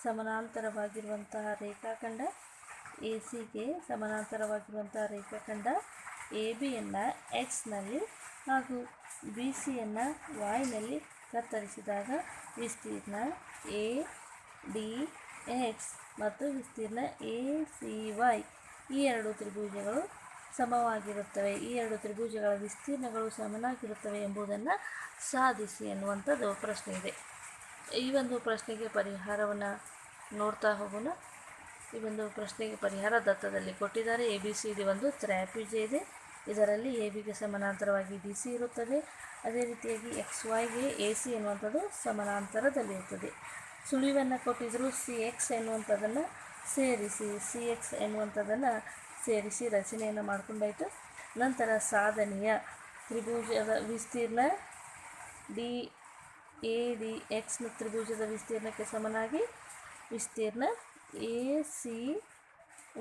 A: ಸಮಾನಾಂತರವಾಗಿರುವಂತಹ ರೇಖಾಖಂಡ ಎ ಸಿಗೆ ಸಮಾನಾಂತರವಾಗಿರುವಂತಹ ರೇಖಾಖಂಡ ಎ ಬಿಯನ್ನು ಎಕ್ಸ್ನಲ್ಲಿ ಹಾಗೂ ಬಿ ಸಿಯನ್ನು ವಾಯ್ನಲ್ಲಿ ಕತ್ತರಿಸಿದಾಗ ವಿಸ್ತೀರ್ಣ ಎ ಡಿ ಎಕ್ಸ್ ಮತ್ತು ವಿಸ್ತೀರ್ಣ ಎ ಸಿ ವೈ ಈ ಎರಡು ತ್ರಿಭುಜಗಳು ಸಮವಾಗಿರುತ್ತವೆ. ಈ ಎರಡು ತ್ರಿಭುಜಗಳ ವಿಸ್ತೀರ್ಣಗಳು ಸಮನಾಗಿರುತ್ತವೆ ಎಂಬುದನ್ನು ಸಾಧಿಸಿ ಎನ್ನುವಂಥದ್ದು ಪ್ರಶ್ನೆ ಇದೆ ಈ ಒಂದು ಪ್ರಶ್ನೆಗೆ ಪರಿಹಾರವನ್ನು ನೋಡ್ತಾ ಹೋಗೋಣ. ಈ ಒಂದು ಪ್ರಶ್ನೆಗೆ ಪರಿಹಾರ ದತ್ತದಲ್ಲಿ ಕೊಟ್ಟಿದ್ದಾರೆ. ಎ ಬಿ ಸಿ ಡಿ ಒಂದು ತ್ರ್ಯಾಪಿಜ ಇದೆ. ಇದರಲ್ಲಿ ಎ ಬಿಗೆ ಸಮಾನಾಂತರವಾಗಿ ಡಿ ಸಿ ಇರುತ್ತದೆ. ಅದೇ ರೀತಿಯಾಗಿ ಎಕ್ಸ್ ವೈಗೆ ಎ ಸಿ ಎನ್ನುವಂಥದ್ದು ಸಮಾನಾಂತರದಲ್ಲಿರುತ್ತದೆ. ಸುಳಿವನ್ನು ಕೊಟ್ಟಿದ್ದರೂ ಸಿ ಎಕ್ಸ್ ಎನ್ನುವಂಥದ್ದನ್ನು ಸೇರಿಸಿ ಸಿ ಎಕ್ಸ್ ಎನ್ನುವಂಥದ್ದನ್ನು ಸೇರಿಸಿ ರಚನೆಯನ್ನು ಮಾಡಿಕೊಂಡಾಯಿತು. ನಂತರ ಸಾಧನೆಯ ತ್ರಿಭುಜದ ವಿಸ್ತೀರ್ಣ ಡಿ ಎ ಡಿ ಎಕ್ಸ್ನ ತ್ರಿಭುಜದ ವಿಸ್ತೀರ್ಣಕ್ಕೆ ಸಮನಾಗಿ ವಿಸ್ತೀರ್ಣ ಎ ಸಿ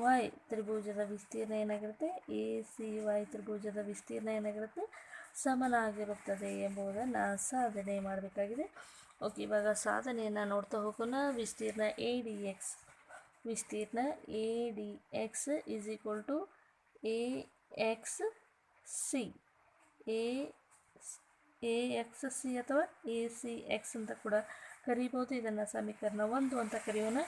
A: ವೈ ತ್ರಿಭುಜದ ವಿಸ್ತೀರ್ಣ ಏನಾಗಿರುತ್ತೆ? ಎ, ಸಿ, ವೈ ತ್ರಿಭುಜದ ವಿಸ್ತೀರ್ಣ ಏನಾಗಿರುತ್ತೆ? ಸಮನಾಗಿರುತ್ತದೆ ಎಂಬುದನ್ನು ಸಾಧನೆ ಮಾಡಬೇಕಾಗಿದೆ. ಓಕೆ, ಇವಾಗ ಸಾಧನೆಯನ್ನು ನೋಡ್ತಾ ಹೋಗೋಣ. ವಿಸ್ತೀರ್ಣ ಎ ಡಿ ಎಕ್ಸ್. ವಿಸ್ತೀರ್ಣ A D X is equal to A X C. A A X C ಅಥವಾ ಎ ಸಿ ಎಕ್ಸ್ ಅಂತ ಕೂಡ ಕರಿಬೋದು. ಇದನ್ನು ಸಮೀಕರಣ ಒಂದು ಅಂತ ಕರೆಯೋಣ.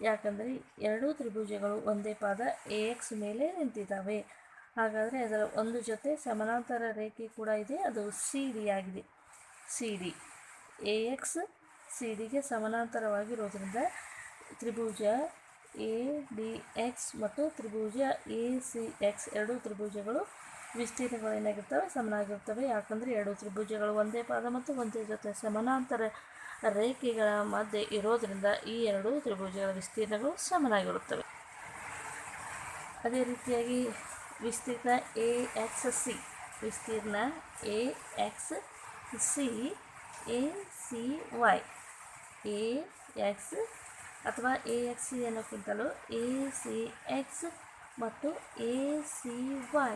A: ಯಾಕಂದರೆ ಎರಡೂ ತ್ರಿಭುಜಗಳು ಒಂದೇ ಪಾದ ಎ ಎಕ್ಸ್ ಮೇಲೆ ನಿಂತಿದ್ದಾವೆ. ಹಾಗಾದರೆ ಅದರ ಒಂದು ಜೊತೆ ಸಮಾನಾಂತರ ರೇಖೆ ಕೂಡ ಇದೆ. ಅದು ಸಿ ಡಿ ಆಗಿದೆ. C D A X C ಡಿಗೆ ಸಮಾನಾಂತರವಾಗಿರೋದ್ರಿಂದ ತ್ರಿಭುಜ ಎ ಡಿ ಎಕ್ಸ್ ಮತ್ತು ತ್ರಿಭುಜ ಎ ಸಿ ಎಕ್ಸ್ ಎರಡೂ ತ್ರಿಭುಜಗಳು ವಿಸ್ತೀರ್ಣಗಳು ಏನಾಗಿರ್ತವೆ ಸಮನಾಗಿರ್ತವೆ ಯಾಕಂದರೆ ಎರಡು ತ್ರಿಭುಜಗಳು ಒಂದೇ ಪಾದ ಮತ್ತು ಒಂದೇ ಜೊತೆ ಸಮಾನಾಂತರ ರೇಖೆಗಳ ಮಧ್ಯೆ ಇರೋದರಿಂದ ಈ ಎರಡು ತ್ರಿಭುಜಗಳ ವಿಸ್ತೀರ್ಣಗಳು ಸಮನಾಗಿರುತ್ತವೆ. ಅದೇ ರೀತಿಯಾಗಿ ವಿಸ್ತೀರ್ಣ ಎ ಎಕ್ಸ್ ಸಿ ವಿಸ್ತೀರ್ಣ A X C A C Y A X ಅಥವಾ ಎ ಎಕ್ಸ್ ಸಿ ಅನ್ನೋಕ್ಕಿಂತಲೂ ಎ ಸಿ ಎಕ್ಸ್ ಮತ್ತು ಎ ಸಿ ವೈ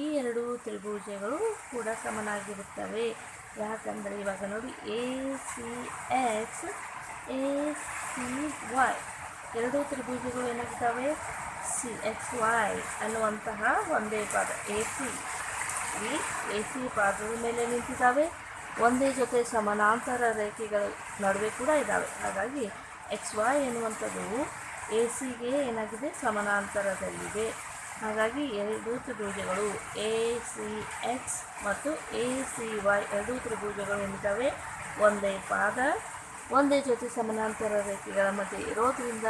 A: ಈ ಎರಡು ತ್ರಿಭುಜಗಳು ಕೂಡ ಸಮನಾಗಿರುತ್ತವೆ. ಯಾಕಂದರೆ ಇವಾಗ ನೋಡಿ A C X, A C Y. ಎರಡೂ ತ್ರಿಭುಜಗಳು ಏನಾಗ್ತವೆ? ಸಿ, ಎಕ್ಸ್, ವೈ ಅನ್ನುವಂತಹ ಒಂದೇ ಪಾದ. A C. ಈ ಎ ಸಿ ಪಾದದ ಮೇಲೆ ನಿಂತಿದ್ದಾವೆ. ಒಂದೇ ಜೊತೆ ಸಮಾನಾಂತರ ರೇಖೆಗಳ ನಡುವೆ ಕೂಡ ಇದ್ದಾವೆ. ಹಾಗಾಗಿ ಎಕ್ಸ್, ವೈ ಎನ್ನುವಂಥದ್ದು ಎ ಸಿಗೆ ಏನಾಗಿದೆ? ಸಮಾನಾಂತರದಲ್ಲಿದೆ. ಹಾಗಾಗಿ ಎರಡು ತ್ರಿಭುಜಗಳು ಎ ಸಿ ಎಕ್ಸ್ ಮತ್ತು ಎ ಸಿ ವೈ ಎರಡೂ ತ್ರಿಭುಜಗಳು ಏನಿದ್ದಾವೆ ಒಂದೇ ಪಾದ, ಒಂದೇ ಜೊತೆ ಸಮಾನಾಂತರ ರೇಖೆಗಳ ಮಧ್ಯೆ ಇರೋದ್ರಿಂದ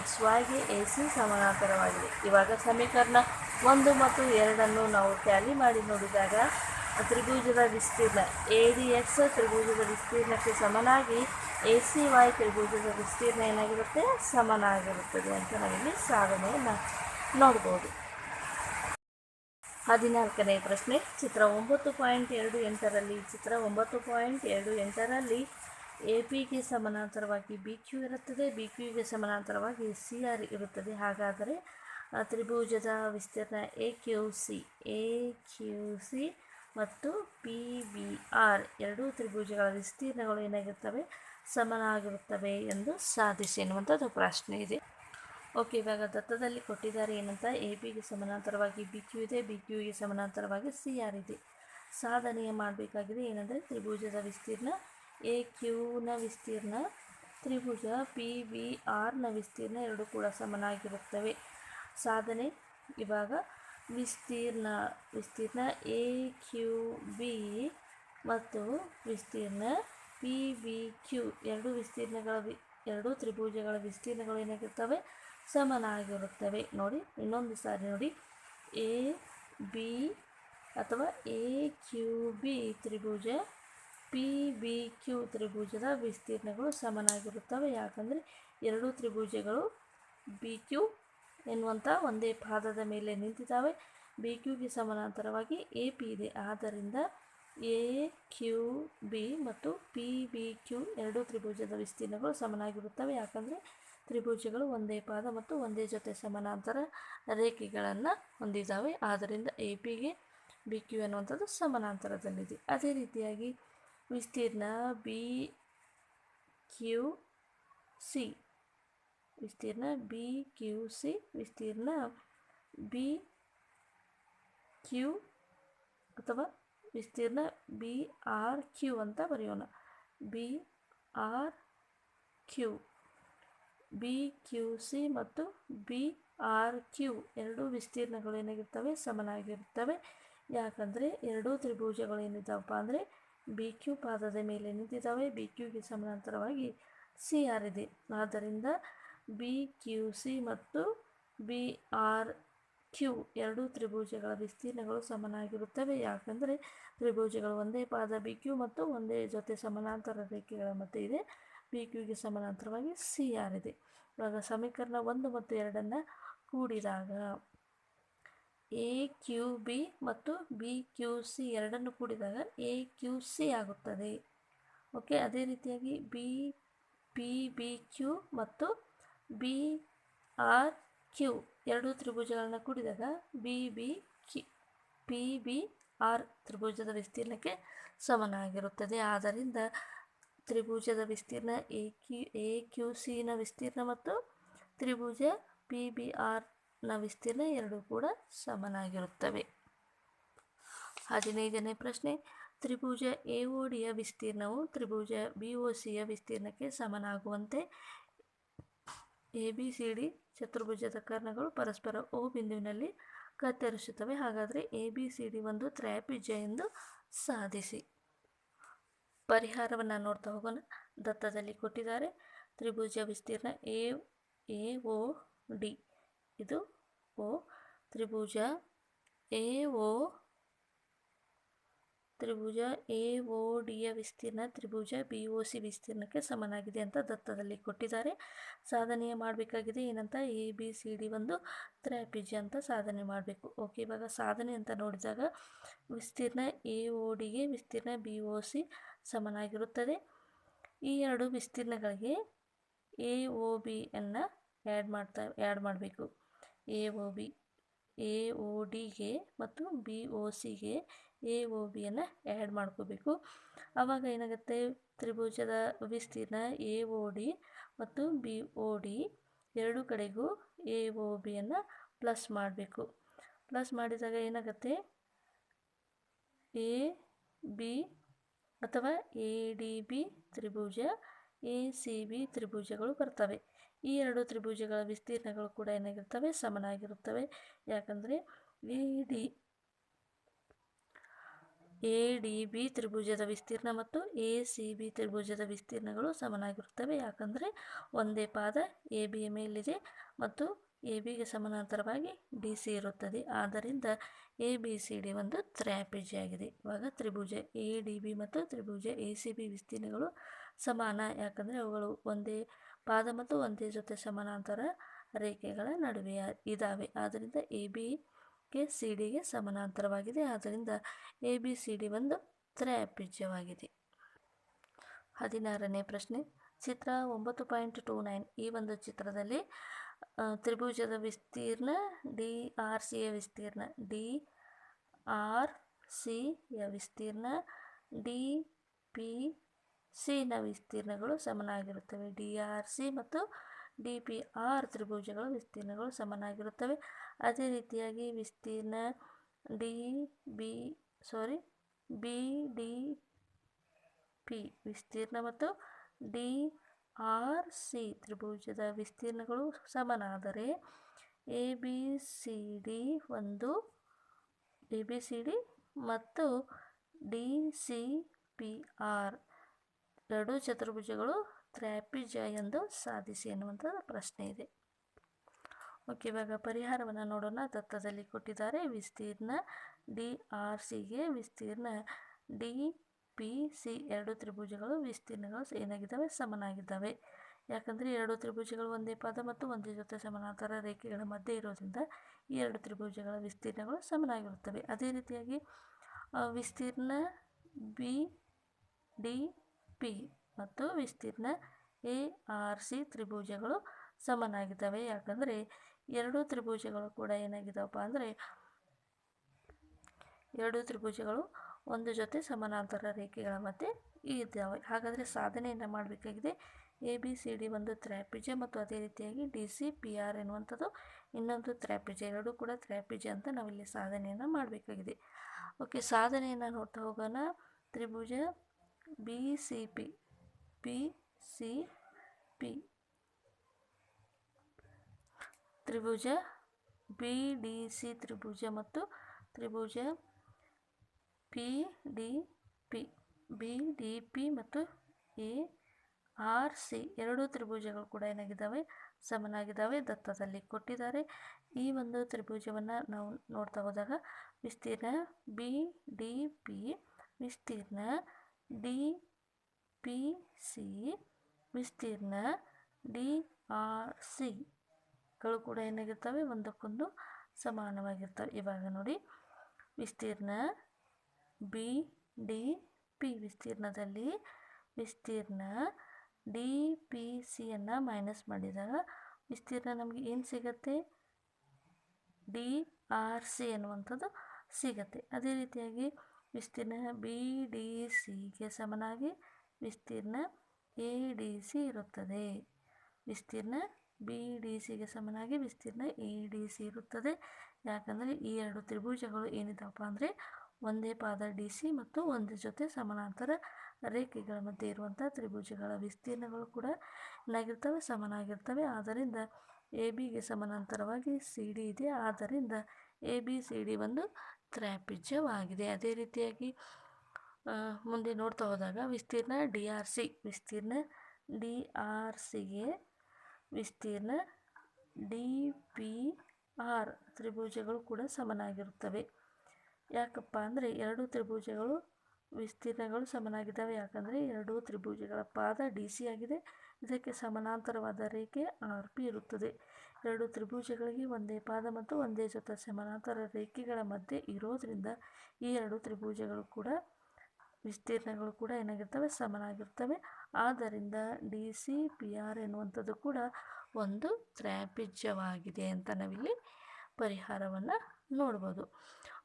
A: ಎಕ್ಸ್ ವೈಗೆ ಎ ಸಿ ಸಮಾನಾಂತರವಾಗಿದೆ. ಇವಾಗ ಸಮೀಕರಣ ಒಂದು ಮತ್ತು ಎರಡನ್ನು ನಾವು ಟ್ಯಾಲಿ ಮಾಡಿ ನೋಡಿದಾಗ, ತ್ರಿಭುಜದ ವಿಸ್ತೀರ್ಣ ಎ ಡಿ ಎಕ್ಸ್ ತ್ರಿಭುಜದ ವಿಸ್ತೀರ್ಣಕ್ಕೆ ಸಮನಾಗಿ ಎ ಸಿ ವೈ ತ್ರಿಭುಜದ ವಿಸ್ತೀರ್ಣ ಏನಾಗಿರುತ್ತೆ? ಸಮನಾಗಿರುತ್ತದೆ ಅಂತ ನಾವಿಲ್ಲಿ ಸಾಧನೆಯನ್ನು ನೋಡ್ಬೋದು. ಹದಿನಾಲ್ಕನೇ ಪ್ರಶ್ನೆ, ಚಿತ್ರ ಒಂಬತ್ತು ಪಾಯಿಂಟ್ ಎರಡು ಎಂಟರಲ್ಲಿ, ಚಿತ್ರ ಒಂಬತ್ತು ಪಾಯಿಂಟ್ ಎರಡು ಎಂಟರಲ್ಲಿ ಎ ಪಿಗೆ ಸಮಾನಾಂತರವಾಗಿ ಬಿ ಕ್ಯೂ ಇರುತ್ತದೆ. ಬಿ ಕ್ಯೂಗೆ ಸಮಾನಾಂತರವಾಗಿ ಸಿ ಆರ್ ಇರುತ್ತದೆ. ಹಾಗಾದರೆ ತ್ರಿಭುಜದ ವಿಸ್ತೀರ್ಣ A Q C A Q C ಮತ್ತು ಪಿ ಬಿ ಆರ್ ಎರಡೂ ತ್ರಿಭುಜಗಳ ವಿಸ್ತೀರ್ಣಗಳು ಏನಾಗಿರ್ತವೆ ಸಮನಾಗಿರುತ್ತವೆ ಎಂದು ಸಾಧಿಸಿ ಎನ್ನುವಂಥದ್ದು ಪ್ರಶ್ನೆ ಇದೆ. ಓಕೆ, ಇವಾಗ ದತ್ತದಲ್ಲಿ ಕೊಟ್ಟಿದ್ದಾರೆ ಏನಂತ? ಎ ಬಿಗೆ ಸಮಾನಾಂತರವಾಗಿ ಬಿ ಕ್ಯೂ ಇದೆ. ಬಿ ಕ್ಯೂಗೆ ಸಮಾನಾಂತರವಾಗಿ ಸಿ ಆರ್ ಇದೆ. ಸಾಧನೆಯ ಮಾಡಬೇಕಾಗಿದೆ ಏನಂದರೆ ತ್ರಿಭುಜದ ವಿಸ್ತೀರ್ಣ ಎ ಕ್ಯೂನ ವಿಸ್ತೀರ್ಣ, ತ್ರಿಭುಜ ಪಿ ವಿ ಆರ್ನ ವಿಸ್ತೀರ್ಣ ಎರಡು ಕೂಡ ಸಮನಾಗಿರುತ್ತವೆ. ಸಾಧನೆ ಇವಾಗ ವಿಸ್ತೀರ್ಣ ವಿಸ್ತೀರ್ಣ ಎ ಕ್ಯೂ ಬಿ ಮತ್ತು ವಿಸ್ತೀರ್ಣ ಪಿ ವಿ ಕ್ಯೂ ಎರಡು ವಿಸ್ತೀರ್ಣಗಳ ವಿ, ಎರಡೂ ತ್ರಿಭುಜಗಳ ವಿಸ್ತೀರ್ಣಗಳು ಏನಾಗಿರ್ತವೆ? ಸಮನಾಗಿರುತ್ತವೆ ನೋಡಿ, ಇನ್ನೊಂದು ಸಾರಿ ನೋಡಿ. ಎ, ಬಿ ಅಥವಾ ಎ, ಕ್ಯೂ, ಬಿ ತ್ರಿಭುಜ, ಪಿ, ಬಿ, ಕ್ಯೂ ತ್ರಿಭುಜದ ವಿಸ್ತೀರ್ಣಗಳು ಸಮನಾಗಿರುತ್ತವೆ ಯಾಕಂದರೆ ಎರಡು ತ್ರಿಭುಜಗಳು ಬಿ, ಕ್ಯೂ ಎನ್ನುವಂಥ ಒಂದೇ ಪಾದದ ಮೇಲೆ ನಿಂತಿದ್ದಾವೆ. ಬಿ, ಕ್ಯೂಗೆ ಸಮಾನಾಂತರವಾಗಿ ಎ, ಪಿ ಇದೆ. ಆದ್ದರಿಂದ ಎ, ಕ್ಯೂ, ಬಿ ಮತ್ತು ಪಿ, ಬಿ, ಕ್ಯೂ ಎರಡು ತ್ರಿಭುಜದ ವಿಸ್ತೀರ್ಣಗಳು ಸಮನಾಗಿರುತ್ತವೆ ಯಾಕಂದರೆ ತ್ರಿಭುಜಗಳು ಒಂದೇ ಪಾದ ಮತ್ತು ಒಂದೇ ಜೊತೆ ಸಮಾನಾಂತರ ರೇಖೆಗಳನ್ನು ಹೊಂದಿದ್ದಾವೆ. ಆದ್ದರಿಂದ ಎ ಪಿಗೆ ಬಿ ಕ್ಯೂ ಅನ್ನುವಂಥದ್ದು ಸಮಾನಾಂತರದಲ್ಲಿದೆ. ಅದೇ ರೀತಿಯಾಗಿ ವಿಸ್ತೀರ್ಣ ಬಿ ಕ್ಯೂ ಸಿ ವಿಸ್ತೀರ್ಣ ಬಿ ಕ್ಯೂ ಸಿ ವಿಸ್ತೀರ್ಣ ಬಿ ಕ್ಯೂ ಅಥವಾ ವಿಸ್ತೀರ್ಣ ಬಿ ಆರ್ ಕ್ಯೂ ಅಂತ ಬರೆಯೋಣ. B R Q B, Q, C ಮತ್ತು ಬಿ, ಆರ್, ಕ್ಯೂ ಎರಡೂ ವಿಸ್ತೀರ್ಣಗಳು ಏನಾಗಿರ್ತವೆ? ಸಮನಾಗಿರ್ತವೆ. ಯಾಕಂದರೆ ಎರಡೂ ತ್ರಿಭುಜಗಳು ಏನಿದ್ದಾವಪ್ಪ ಅಂದರೆ ಬಿ, ಕ್ಯೂ ಪಾದದ ಮೇಲೆ ನಿಂತಿದ್ದಾವೆ ಬಿ, ಕ್ಯೂಗೆ ಸಮಾನಾಂತರವಾಗಿ ಸಿ, ಆರ್ ಇದೆ. ಆದ್ದರಿಂದ ಬಿ, ಕ್ಯೂ, ಸಿ ಮತ್ತು ಬಿ, ಆರ್, ಕ್ಯೂ ಎರಡೂ ತ್ರಿಭುಜಗಳ ವಿಸ್ತೀರ್ಣಗಳು ಸಮನಾಗಿರುತ್ತವೆ. ಯಾಕಂದರೆ ತ್ರಿಭುಜಗಳು ಒಂದೇ ಪಾದ ಬಿ, ಕ್ಯೂ ಮತ್ತು ಒಂದೇ ಜೊತೆ ಸಮಾನಾಂತರ ರೇಖೆಗಳ ಮಧ್ಯೆ ಇದೆ. ಬಿ ಕ್ಯೂಗೆ ಸಮಾನಾಂತರವಾಗಿ ಸಿ ಆರ್ ಇದೆ ಇವಾಗ ಸಮೀಕರಣ ಒಂದು ಮತ್ತು ಎರಡನ್ನು ಕೂಡಿದಾಗ ಎ ಕ್ಯೂ ಬಿ ಮತ್ತು ಬಿ ಕ್ಯೂ ಸಿ ಎರಡನ್ನು ಕೂಡಿದಾಗ ಎ ಕ್ಯೂ ಸಿ ಆಗುತ್ತದೆ. ಓಕೆ ಅದೇ ರೀತಿಯಾಗಿ ಬಿ ಪಿ ಬಿ ಕ್ಯೂ ಮತ್ತು ಬಿ ಆರ್ ಕ್ಯೂ ಎರಡು ತ್ರಿಭುಜಗಳನ್ನು ಕೂಡಿದಾಗ B B Q P B R ತ್ರಿಭುಜದ ವಿಸ್ತೀರ್ಣಕ್ಕೆ ಸಮನಾಗಿರುತ್ತದೆ. ಆದ್ದರಿಂದ ತ್ರಿಭುಜದ ವಿಸ್ತೀರ್ಣ ಎ ಕ್ಯೂ ಎ ಕ್ಯೂ ಸಿನ ವಿಸ್ತೀರ್ಣ ಮತ್ತು ತ್ರಿಭುಜ ಪಿ ಬಿ ಆರ್ನ ವಿಸ್ತೀರ್ಣ ಎರಡೂ ಕೂಡ ಸಮನಾಗಿರುತ್ತವೆ. ಹದಿನೈದನೇ ಪ್ರಶ್ನೆ. ತ್ರಿಭುಜ ಎ ಓ ಡಿಯ ವಿಸ್ತೀರ್ಣವು ತ್ರಿಭುಜ ಬಿ ಓ ಸಿಯ ವಿಸ್ತೀರ್ಣಕ್ಕೆ ಸಮನಾಗುವಂತೆ ಎ ಬಿ ಸಿ ಡಿ ಚತುರ್ಭುಜದ ಕರ್ಣಗಳು ಪರಸ್ಪರ ಓ ಬಿಂದುವಿನಲ್ಲಿ ಕತ್ತರಿಸುತ್ತವೆ. ಹಾಗಾದರೆ ಎ ಬಿ ಸಿ ಡಿ ಒಂದು ತ್ರಯಪಿಜ ಎಂದು ಸಾಧಿಸಿ. ಪರಿಹಾರವನ್ನು ನೋಡ್ತಾ ಹೋಗೋಣ. ದತ್ತದಲ್ಲಿ ಕೊಟ್ಟಿದ್ದಾರೆ. ತ್ರಿಭುಜ ವಿಸ್ತೀರ್ಣ ಎ ಎ ಒ ಡಿ. ಇದು ಓ, ತ್ರಿಭುಜ A O Tribhuja A O ಡಿಯ ವಿಸ್ತೀರ್ಣ, ತ್ರಿಭುಜ ಬಿ ಒ ಸಿ ವಿಸ್ತೀರ್ಣಕ್ಕೆ ಸಮನಾಗಿದೆ ಅಂತ ದತ್ತದಲ್ಲಿ ಕೊಟ್ಟಿದ್ದಾರೆ. ಸಾಧನೆಯ ಮಾಡಬೇಕಾಗಿದೆ. ಏನಂತ? ಎ, ಬಿ, ಸಿ, ಡಿ ಒಂದು ತ್ರಾಪಿಜ ಅಂತ ಸಾಧನೆ ಮಾಡಬೇಕು. ಓಕೆ, ಇವಾಗ ಸಾಧನೆ ಅಂತ ನೋಡಿದಾಗ ವಿಸ್ತೀರ್ಣ ಎ ಒ ಡಿಗೆ ವಿಸ್ತೀರ್ಣ ಬಿ ಒ ಸಿ ಸಮನಾಗಿರುತ್ತದೆ. ಈ ಎರಡು ವಿಸ್ತೀರ್ಣಗಳಿಗೆ ಎ ಒ ಬಿಯನ್ನು ಆ್ಯಡ್ ಮಾಡ್ತಾ ಆ್ಯಡ್ ಮಾಡಬೇಕು. A O B A O ಡಿಗೆ ಮತ್ತು ಬಿ ಒ ಸಿಗೆ ಎ ಒ ಬಿಯನ್ನು ಆ್ಯಡ್ ಮಾಡ್ಕೋಬೇಕು. ಆವಾಗ ಏನಾಗುತ್ತೆ? ತ್ರಿಭುಜದ ವಿಸ್ತೀರ್ಣ ಎ ಒ ಡಿ ಮತ್ತು ಬಿ ಒ ಡಿ ಎರಡು ಕಡೆಗೂ ಎ ಒ ಬಿಯನ್ನು ಪ್ಲಸ್ ಮಾಡಬೇಕು. ಪ್ಲಸ್ ಮಾಡಿದಾಗ ಏನಾಗುತ್ತೆ? ಎ ಬಿ ಅಥವಾ ಎ ಡಿ ಬಿ ತ್ರಿಭುಜ ಎ ಸಿ ಬಿ ತ್ರಿಭುಜಗಳು ಬರ್ತವೆ. ಈ ಎರಡು ತ್ರಿಭುಜಗಳ ವಿಸ್ತೀರ್ಣಗಳು ಕೂಡ ಏನಾಗಿರ್ತವೆ ಸಮನಾಗಿರುತ್ತವೆ. ಯಾಕಂದರೆ A D A D B ತ್ರಿಭುಜದ ವಿಸ್ತೀರ್ಣ ಮತ್ತು ಎ ಸಿ ಬಿ ತ್ರಿಭುಜದ ವಿಸ್ತೀರ್ಣಗಳು ಸಮನಾಗಿರುತ್ತವೆ. ಯಾಕಂದರೆ ಒಂದೇ ಪಾದ ಎ ಬಿಯ ಮೇಲಿದೆ ಮತ್ತು ಎ ಬಿಗೆ ಸಮಾನಾಂತರವಾಗಿ ಡಿ ಸಿ ಇರುತ್ತದೆ. ಆದ್ದರಿಂದ ಎ, ಬಿ, ಸಿ, ಡಿ ಒಂದು ತ್ರ್ಯಾಪಿಜ್ಯ ಆಗಿದೆ ಇವಾಗ ತ್ರಿಭುಜ ಎ, ಡಿ, ಬಿ ಮತ್ತು ತ್ರಿಭುಜ ಎ, ಸಿ, ಬಿ ವಿಸ್ತೀರ್ಣಗಳು ಸಮಾನ. ಯಾಕಂದರೆ ಅವುಗಳು ಒಂದೇ ಪಾದ ಮತ್ತು ಒಂದೇ ಜೊತೆ ಸಮಾನಾಂತರ ರೇಖೆಗಳ ನಡುವೆ ಇದ್ದಾವೆ ಆದ್ದರಿಂದ ಎ ಬಿಗೆ ಸಿ ಡಿಗೆ ಸಮಾನಾಂತರವಾಗಿದೆ. ಆದ್ದರಿಂದ ಎ, ಬಿ, ಸಿ, ಡಿ ಒಂದು ತ್ರ್ಯಾಪಿಜ್ಯವಾಗಿದೆ. ಹದಿನಾರನೇ ಪ್ರಶ್ನೆ. ಚಿತ್ರ ಒಂಬತ್ತು ಪಾಯಿಂಟ್ ಟೂ ನೈನ್ ಈ ಒಂದು ಚಿತ್ರದಲ್ಲಿ ತ್ರಿಭುಜದ ವಿಸ್ತೀರ್ಣ ಡಿ ಆರ್ ಸಿಯ ವಿಸ್ತೀರ್ಣ. ಡಿ ಆರ್ ಸಿಯ ವಿಸ್ತೀರ್ಣ. ಡಿ ಪಿ ಸಿನ ವಿಸ್ತೀರ್ಣಗಳು ಸಮನಾಗಿರುತ್ತವೆ. ಡಿ ಆರ್ ಸಿ ಮತ್ತು ಡಿ ಪಿ ಆರ್ ತ್ರಿಭುಜಗಳ ವಿಸ್ತೀರ್ಣಗಳು ಸಮನಾಗಿರುತ್ತವೆ. ಅದೇ ರೀತಿಯಾಗಿ ವಿಸ್ತೀರ್ಣ D B sorry B D P ವಿಸ್ತೀರ್ಣ ಮತ್ತು ಡಿ ಆರ್, ಸಿ ತ್ರಿಭುಜದ ವಿಸ್ತೀರ್ಣಗಳು ಸಮನಾದರೆ ಎ, ಬಿ, ಸಿ, ಡಿ ಒಂದು, ಎ, ಬಿ, ಸಿ, ಡಿ ಮತ್ತು ಡಿ, ಸಿ, ಪಿ, ಆರ್ ಎರಡು ಚತುರ್ಭುಜಗಳು ತ್ರ್ಯಾಪಿಜ ಎಂದು ಸಾಧಿಸಿ ಎನ್ನುವಂಥ ಪ್ರಶ್ನೆ ಇದೆ. ಓಕೆ, ಇವಾಗ ಪರಿಹಾರವನ್ನು ನೋಡೋಣ. ದತ್ತದಲ್ಲಿ ಕೊಟ್ಟಿದ್ದಾರೆ ವಿಸ್ತೀರ್ಣ ಡಿ, ಆರ್ ಸಿಗೆ ವಿಸ್ತೀರ್ಣ ಡಿ ಪಿ, ಸಿ ಎರಡು ತ್ರಿಭುಜಗಳು ವಿಸ್ತೀರ್ಣಗಳು ಏನಾಗಿದ್ದಾವೆ? ಸಮನಾಗಿದ್ದಾವೆ. ಯಾಕಂದರೆ ಎರಡು ತ್ರಿಭುಜಗಳು ಒಂದೇ ಪಾದ ಮತ್ತು ಒಂದೇ ಜೊತೆ ಸಮಾನಾಂತರ ರೇಖೆಗಳ ಮಧ್ಯೆ ಇರೋದ್ರಿಂದ ಈ ಎರಡು ತ್ರಿಭುಜಗಳ ವಿಸ್ತೀರ್ಣಗಳು ಸಮನಾಗಿರುತ್ತವೆ. ಅದೇ ರೀತಿಯಾಗಿ ವಿಸ್ತೀರ್ಣ ಬಿ ಡಿ ಪಿ ಮತ್ತು ವಿಸ್ತೀರ್ಣ ಎ ಆರ್ ಸಿ ತ್ರಿಭುಜಗಳು ಸಮನಾಗಿದ್ದಾವೆ. ಯಾಕಂದರೆ ಎರಡೂ ತ್ರಿಭುಜಗಳು ಕೂಡ ಏನಾಗಿದ್ದಾವಪ್ಪ ಅಂದರೆ ಎರಡು ತ್ರಿಭುಜಗಳು ಒಂದು ಜೊತೆ ಸಮಾನಾಂತರ ರೇಖೆಗಳ ಮಧ್ಯೆ ಇದ್ದಾವೆ ಹಾಗಾದರೆ ಸಾಧನೆಯನ್ನು ಮಾಡಬೇಕಾಗಿದೆ. ಎ ಬಿ ಸಿ ಡಿ ಒಂದು ತ್ರ್ಯಾಪಿಜ ಮತ್ತು ಅದೇ ರೀತಿಯಾಗಿ ಡಿ ಸಿ ಪಿ ಆರ್ ಎನ್ನುವಂಥದ್ದು ಇನ್ನೊಂದು ತ್ರ್ಯಾಪಿಜ. ಎರಡೂ ಕೂಡ ತ್ರ್ಯಾಪಿಜ ಅಂತ ನಾವಿಲ್ಲಿ ಸಾಧನೆಯನ್ನು ಮಾಡಬೇಕಾಗಿದೆ. ಓಕೆ ಸಾಧನೆಯನ್ನು ನೋಡ್ತಾ ಹೋಗೋಣ. ತ್ರಿಭುಜ B C P P C P ತ್ರಿಭುಜ ಬಿ ಡಿ ಸಿ ತ್ರಿಭುಜ ಮತ್ತು ತ್ರಿಭುಜ P D P, B D P ಮತ್ತು ಎ ಆರ್ ಸಿ ಎರಡೂ ತ್ರಿಭುಜಗಳು ಕೂಡ ಏನಾಗಿದ್ದಾವೆ? ಸಮನಾಗಿದ್ದಾವೆ. ದತ್ತದಲ್ಲಿ ಕೊಟ್ಟಿದ್ದಾರೆ. ಈ ಒಂದು ತ್ರಿಭುಜವನ್ನು ನಾವು ನೋಡ್ತಾ ಹೋದಾಗ ವಿಸ್ತೀರ್ಣ ಬಿ ಡಿ ಪಿ, ವಿಸ್ತೀರ್ಣ ಡಿ ಪಿ ಸಿ, ವಿಸ್ತೀರ್ಣ ಡಿ ಆರ್ ಸಿಗಳು ಕೂಡ ಏನಾಗಿರ್ತವೆ? ಒಂದಕ್ಕೊಂದು ಸಮಾನವಾಗಿರ್ತವೆ. ಇವಾಗ ನೋಡಿ. ವಿಸ್ತೀರ್ಣ ಬಿ, ಡಿ, ಪಿ ವಿಸ್ತೀರ್ಣದಲ್ಲಿ ವಿಸ್ತೀರ್ಣ ಡಿ, ಪಿ ಸಿಯನ್ನು ಮೈನಸ್ ಮಾಡಿದಾಗ ವಿಸ್ತೀರ್ಣ ನಮಗೆ ಏನು ಸಿಗತ್ತೆ? ಡಿ, ಆರ್, ಸಿ ಅನ್ನುವಂಥದ್ದು ಸಿಗತ್ತೆ. ಅದೇ ರೀತಿಯಾಗಿ ವಿಸ್ತೀರ್ಣ ಬಿ, ಡಿ ಸಿಗೆ ಸಮನಾಗಿ ವಿಸ್ತೀರ್ಣ ಎ, ಡಿ, ಸಿ ಇರುತ್ತದೆ. ವಿಸ್ತೀರ್ಣ ಬಿ, ಡಿ ಸಿಗೆ ಸಮನಾಗಿ ವಿಸ್ತೀರ್ಣ ಎ, ಡಿ, ಸಿ ಇರುತ್ತದೆ. ಯಾಕಂದರೆ ಈ ಎರಡು ತ್ರಿಭುಜಗಳು ಏನಿದ್ದಾವಪ್ಪ ಅಂದರೆ ಒಂದೇ ಪಾದ ಡಿ ಸಿ ಮತ್ತು ಒಂದು ಜೊತೆ ಸಮಾನಾಂತರ ರೇಖೆಗಳ ಮಧ್ಯೆ ಇರುವಂಥ ತ್ರಿಭುಜಗಳ ವಿಸ್ತೀರ್ಣಗಳು ಕೂಡ ಏನಾಗಿರ್ತವೆ ಸಮನಾಗಿರ್ತವೆ. ಆದ್ದರಿಂದ ಎ ಬಿಗೆ ಸಮಾನಾಂತರವಾಗಿ ಸಿ ಡಿ ಇದೆ. ಆದ್ದರಿಂದ ಎ ಬಿ ಸಿ ಡಿ ಒಂದು ತ್ರಾಪಿಜ್ಯವಾಗಿದೆ ಅದೇ ರೀತಿಯಾಗಿ ಮುಂದೆ ನೋಡ್ತಾ ಹೋದಾಗ ವಿಸ್ತೀರ್ಣ ಡಿ ಆರ್ ಸಿ, ವಿಸ್ತೀರ್ಣ ಡಿ ಆರ್ ಸಿಗೆ ವಿಸ್ತೀರ್ಣ ಡಿ ಪಿ ಆರ್ ತ್ರಿಭುಜಗಳು ಕೂಡ ಸಮನಾಗಿರುತ್ತವೆ. ಯಾಕಪ್ಪ ಅಂದರೆ ಎರಡು ತ್ರಿಭುಜಗಳು ವಿಸ್ತೀರ್ಣಗಳು ಸಮನಾಗಿದ್ದಾವೆ. ಯಾಕಂದರೆ ಎರಡೂ ತ್ರಿಭುಜಗಳ ಪಾದ ಡಿ ಸಿ ಆಗಿದೆ. ಇದಕ್ಕೆ ಸಮಾನಾಂತರವಾದ ರೇಖೆ ಆರ್ ಪಿ ಇರುತ್ತದೆ. ಎರಡು ತ್ರಿಭುಜಗಳಿಗೆ ಒಂದೇ ಪಾದ ಮತ್ತು ಒಂದೇ ಜೊತೆ ಸಮಾನಾಂತರ ರೇಖೆಗಳ ಮಧ್ಯೆ ಇರೋದರಿಂದ ಈ ಎರಡು ತ್ರಿಭುಜಗಳು ಕೂಡ, ವಿಸ್ತೀರ್ಣಗಳು ಕೂಡ ಏನಾಗಿರ್ತವೆ? ಸಮನಾಗಿರ್ತವೆ. ಆದ್ದರಿಂದ ಡಿ ಸಿ, ಪಿ ಆರ್ ಎನ್ನುವಂಥದ್ದು ಕೂಡ ಒಂದು ತ್ರಾಪಿಜ್ಯವಾಗಿದೆ ಅಂತ ನಾವಿಲ್ಲಿ ಪರಿಹಾರವನ್ನು ನೋಡ್ಬೋದು.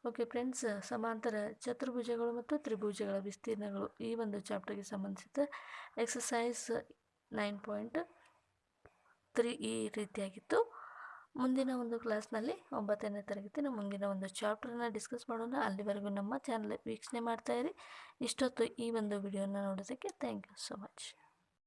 A: ಓಕೆ ಫ್ರೆಂಡ್ಸ್ ಸಮಾಂತರ ಚತುರ್ಭುಜಗಳು ಮತ್ತು ತ್ರಿಭುಜಗಳ ವಿಸ್ತೀರ್ಣಗಳು ಈ ಒಂದು ಚಾಪ್ಟರ್ಗೆ ಸಂಬಂಧಿಸಿದ ಎಕ್ಸಸೈಸ್ ನೈನ್ ಪಾಯಿಂಟ್ ತ್ರೀ ಈ ರೀತಿಯಾಗಿತ್ತು. ಮುಂದಿನ ಒಂದು ಕ್ಲಾಸ್ನಲ್ಲಿ ಒಂಬತ್ತನೇ ತರಗತಿನ ಮುಂದಿನ ಒಂದು ಚಾಪ್ಟರ್ನ ಡಿಸ್ಕಸ್ ಮಾಡೋಣ. ಅಲ್ಲಿವರೆಗೂ ನಮ್ಮ ಚಾನಲ್ ವೀಕ್ಷಣೆ ಮಾಡ್ತಾಯಿರಿ ಇಷ್ಟೊತ್ತು ಈ ಒಂದು ವಿಡಿಯೋನ ನೋಡೋದಕ್ಕೆ ಥ್ಯಾಂಕ್ ಯು ಸೊ ಮಚ್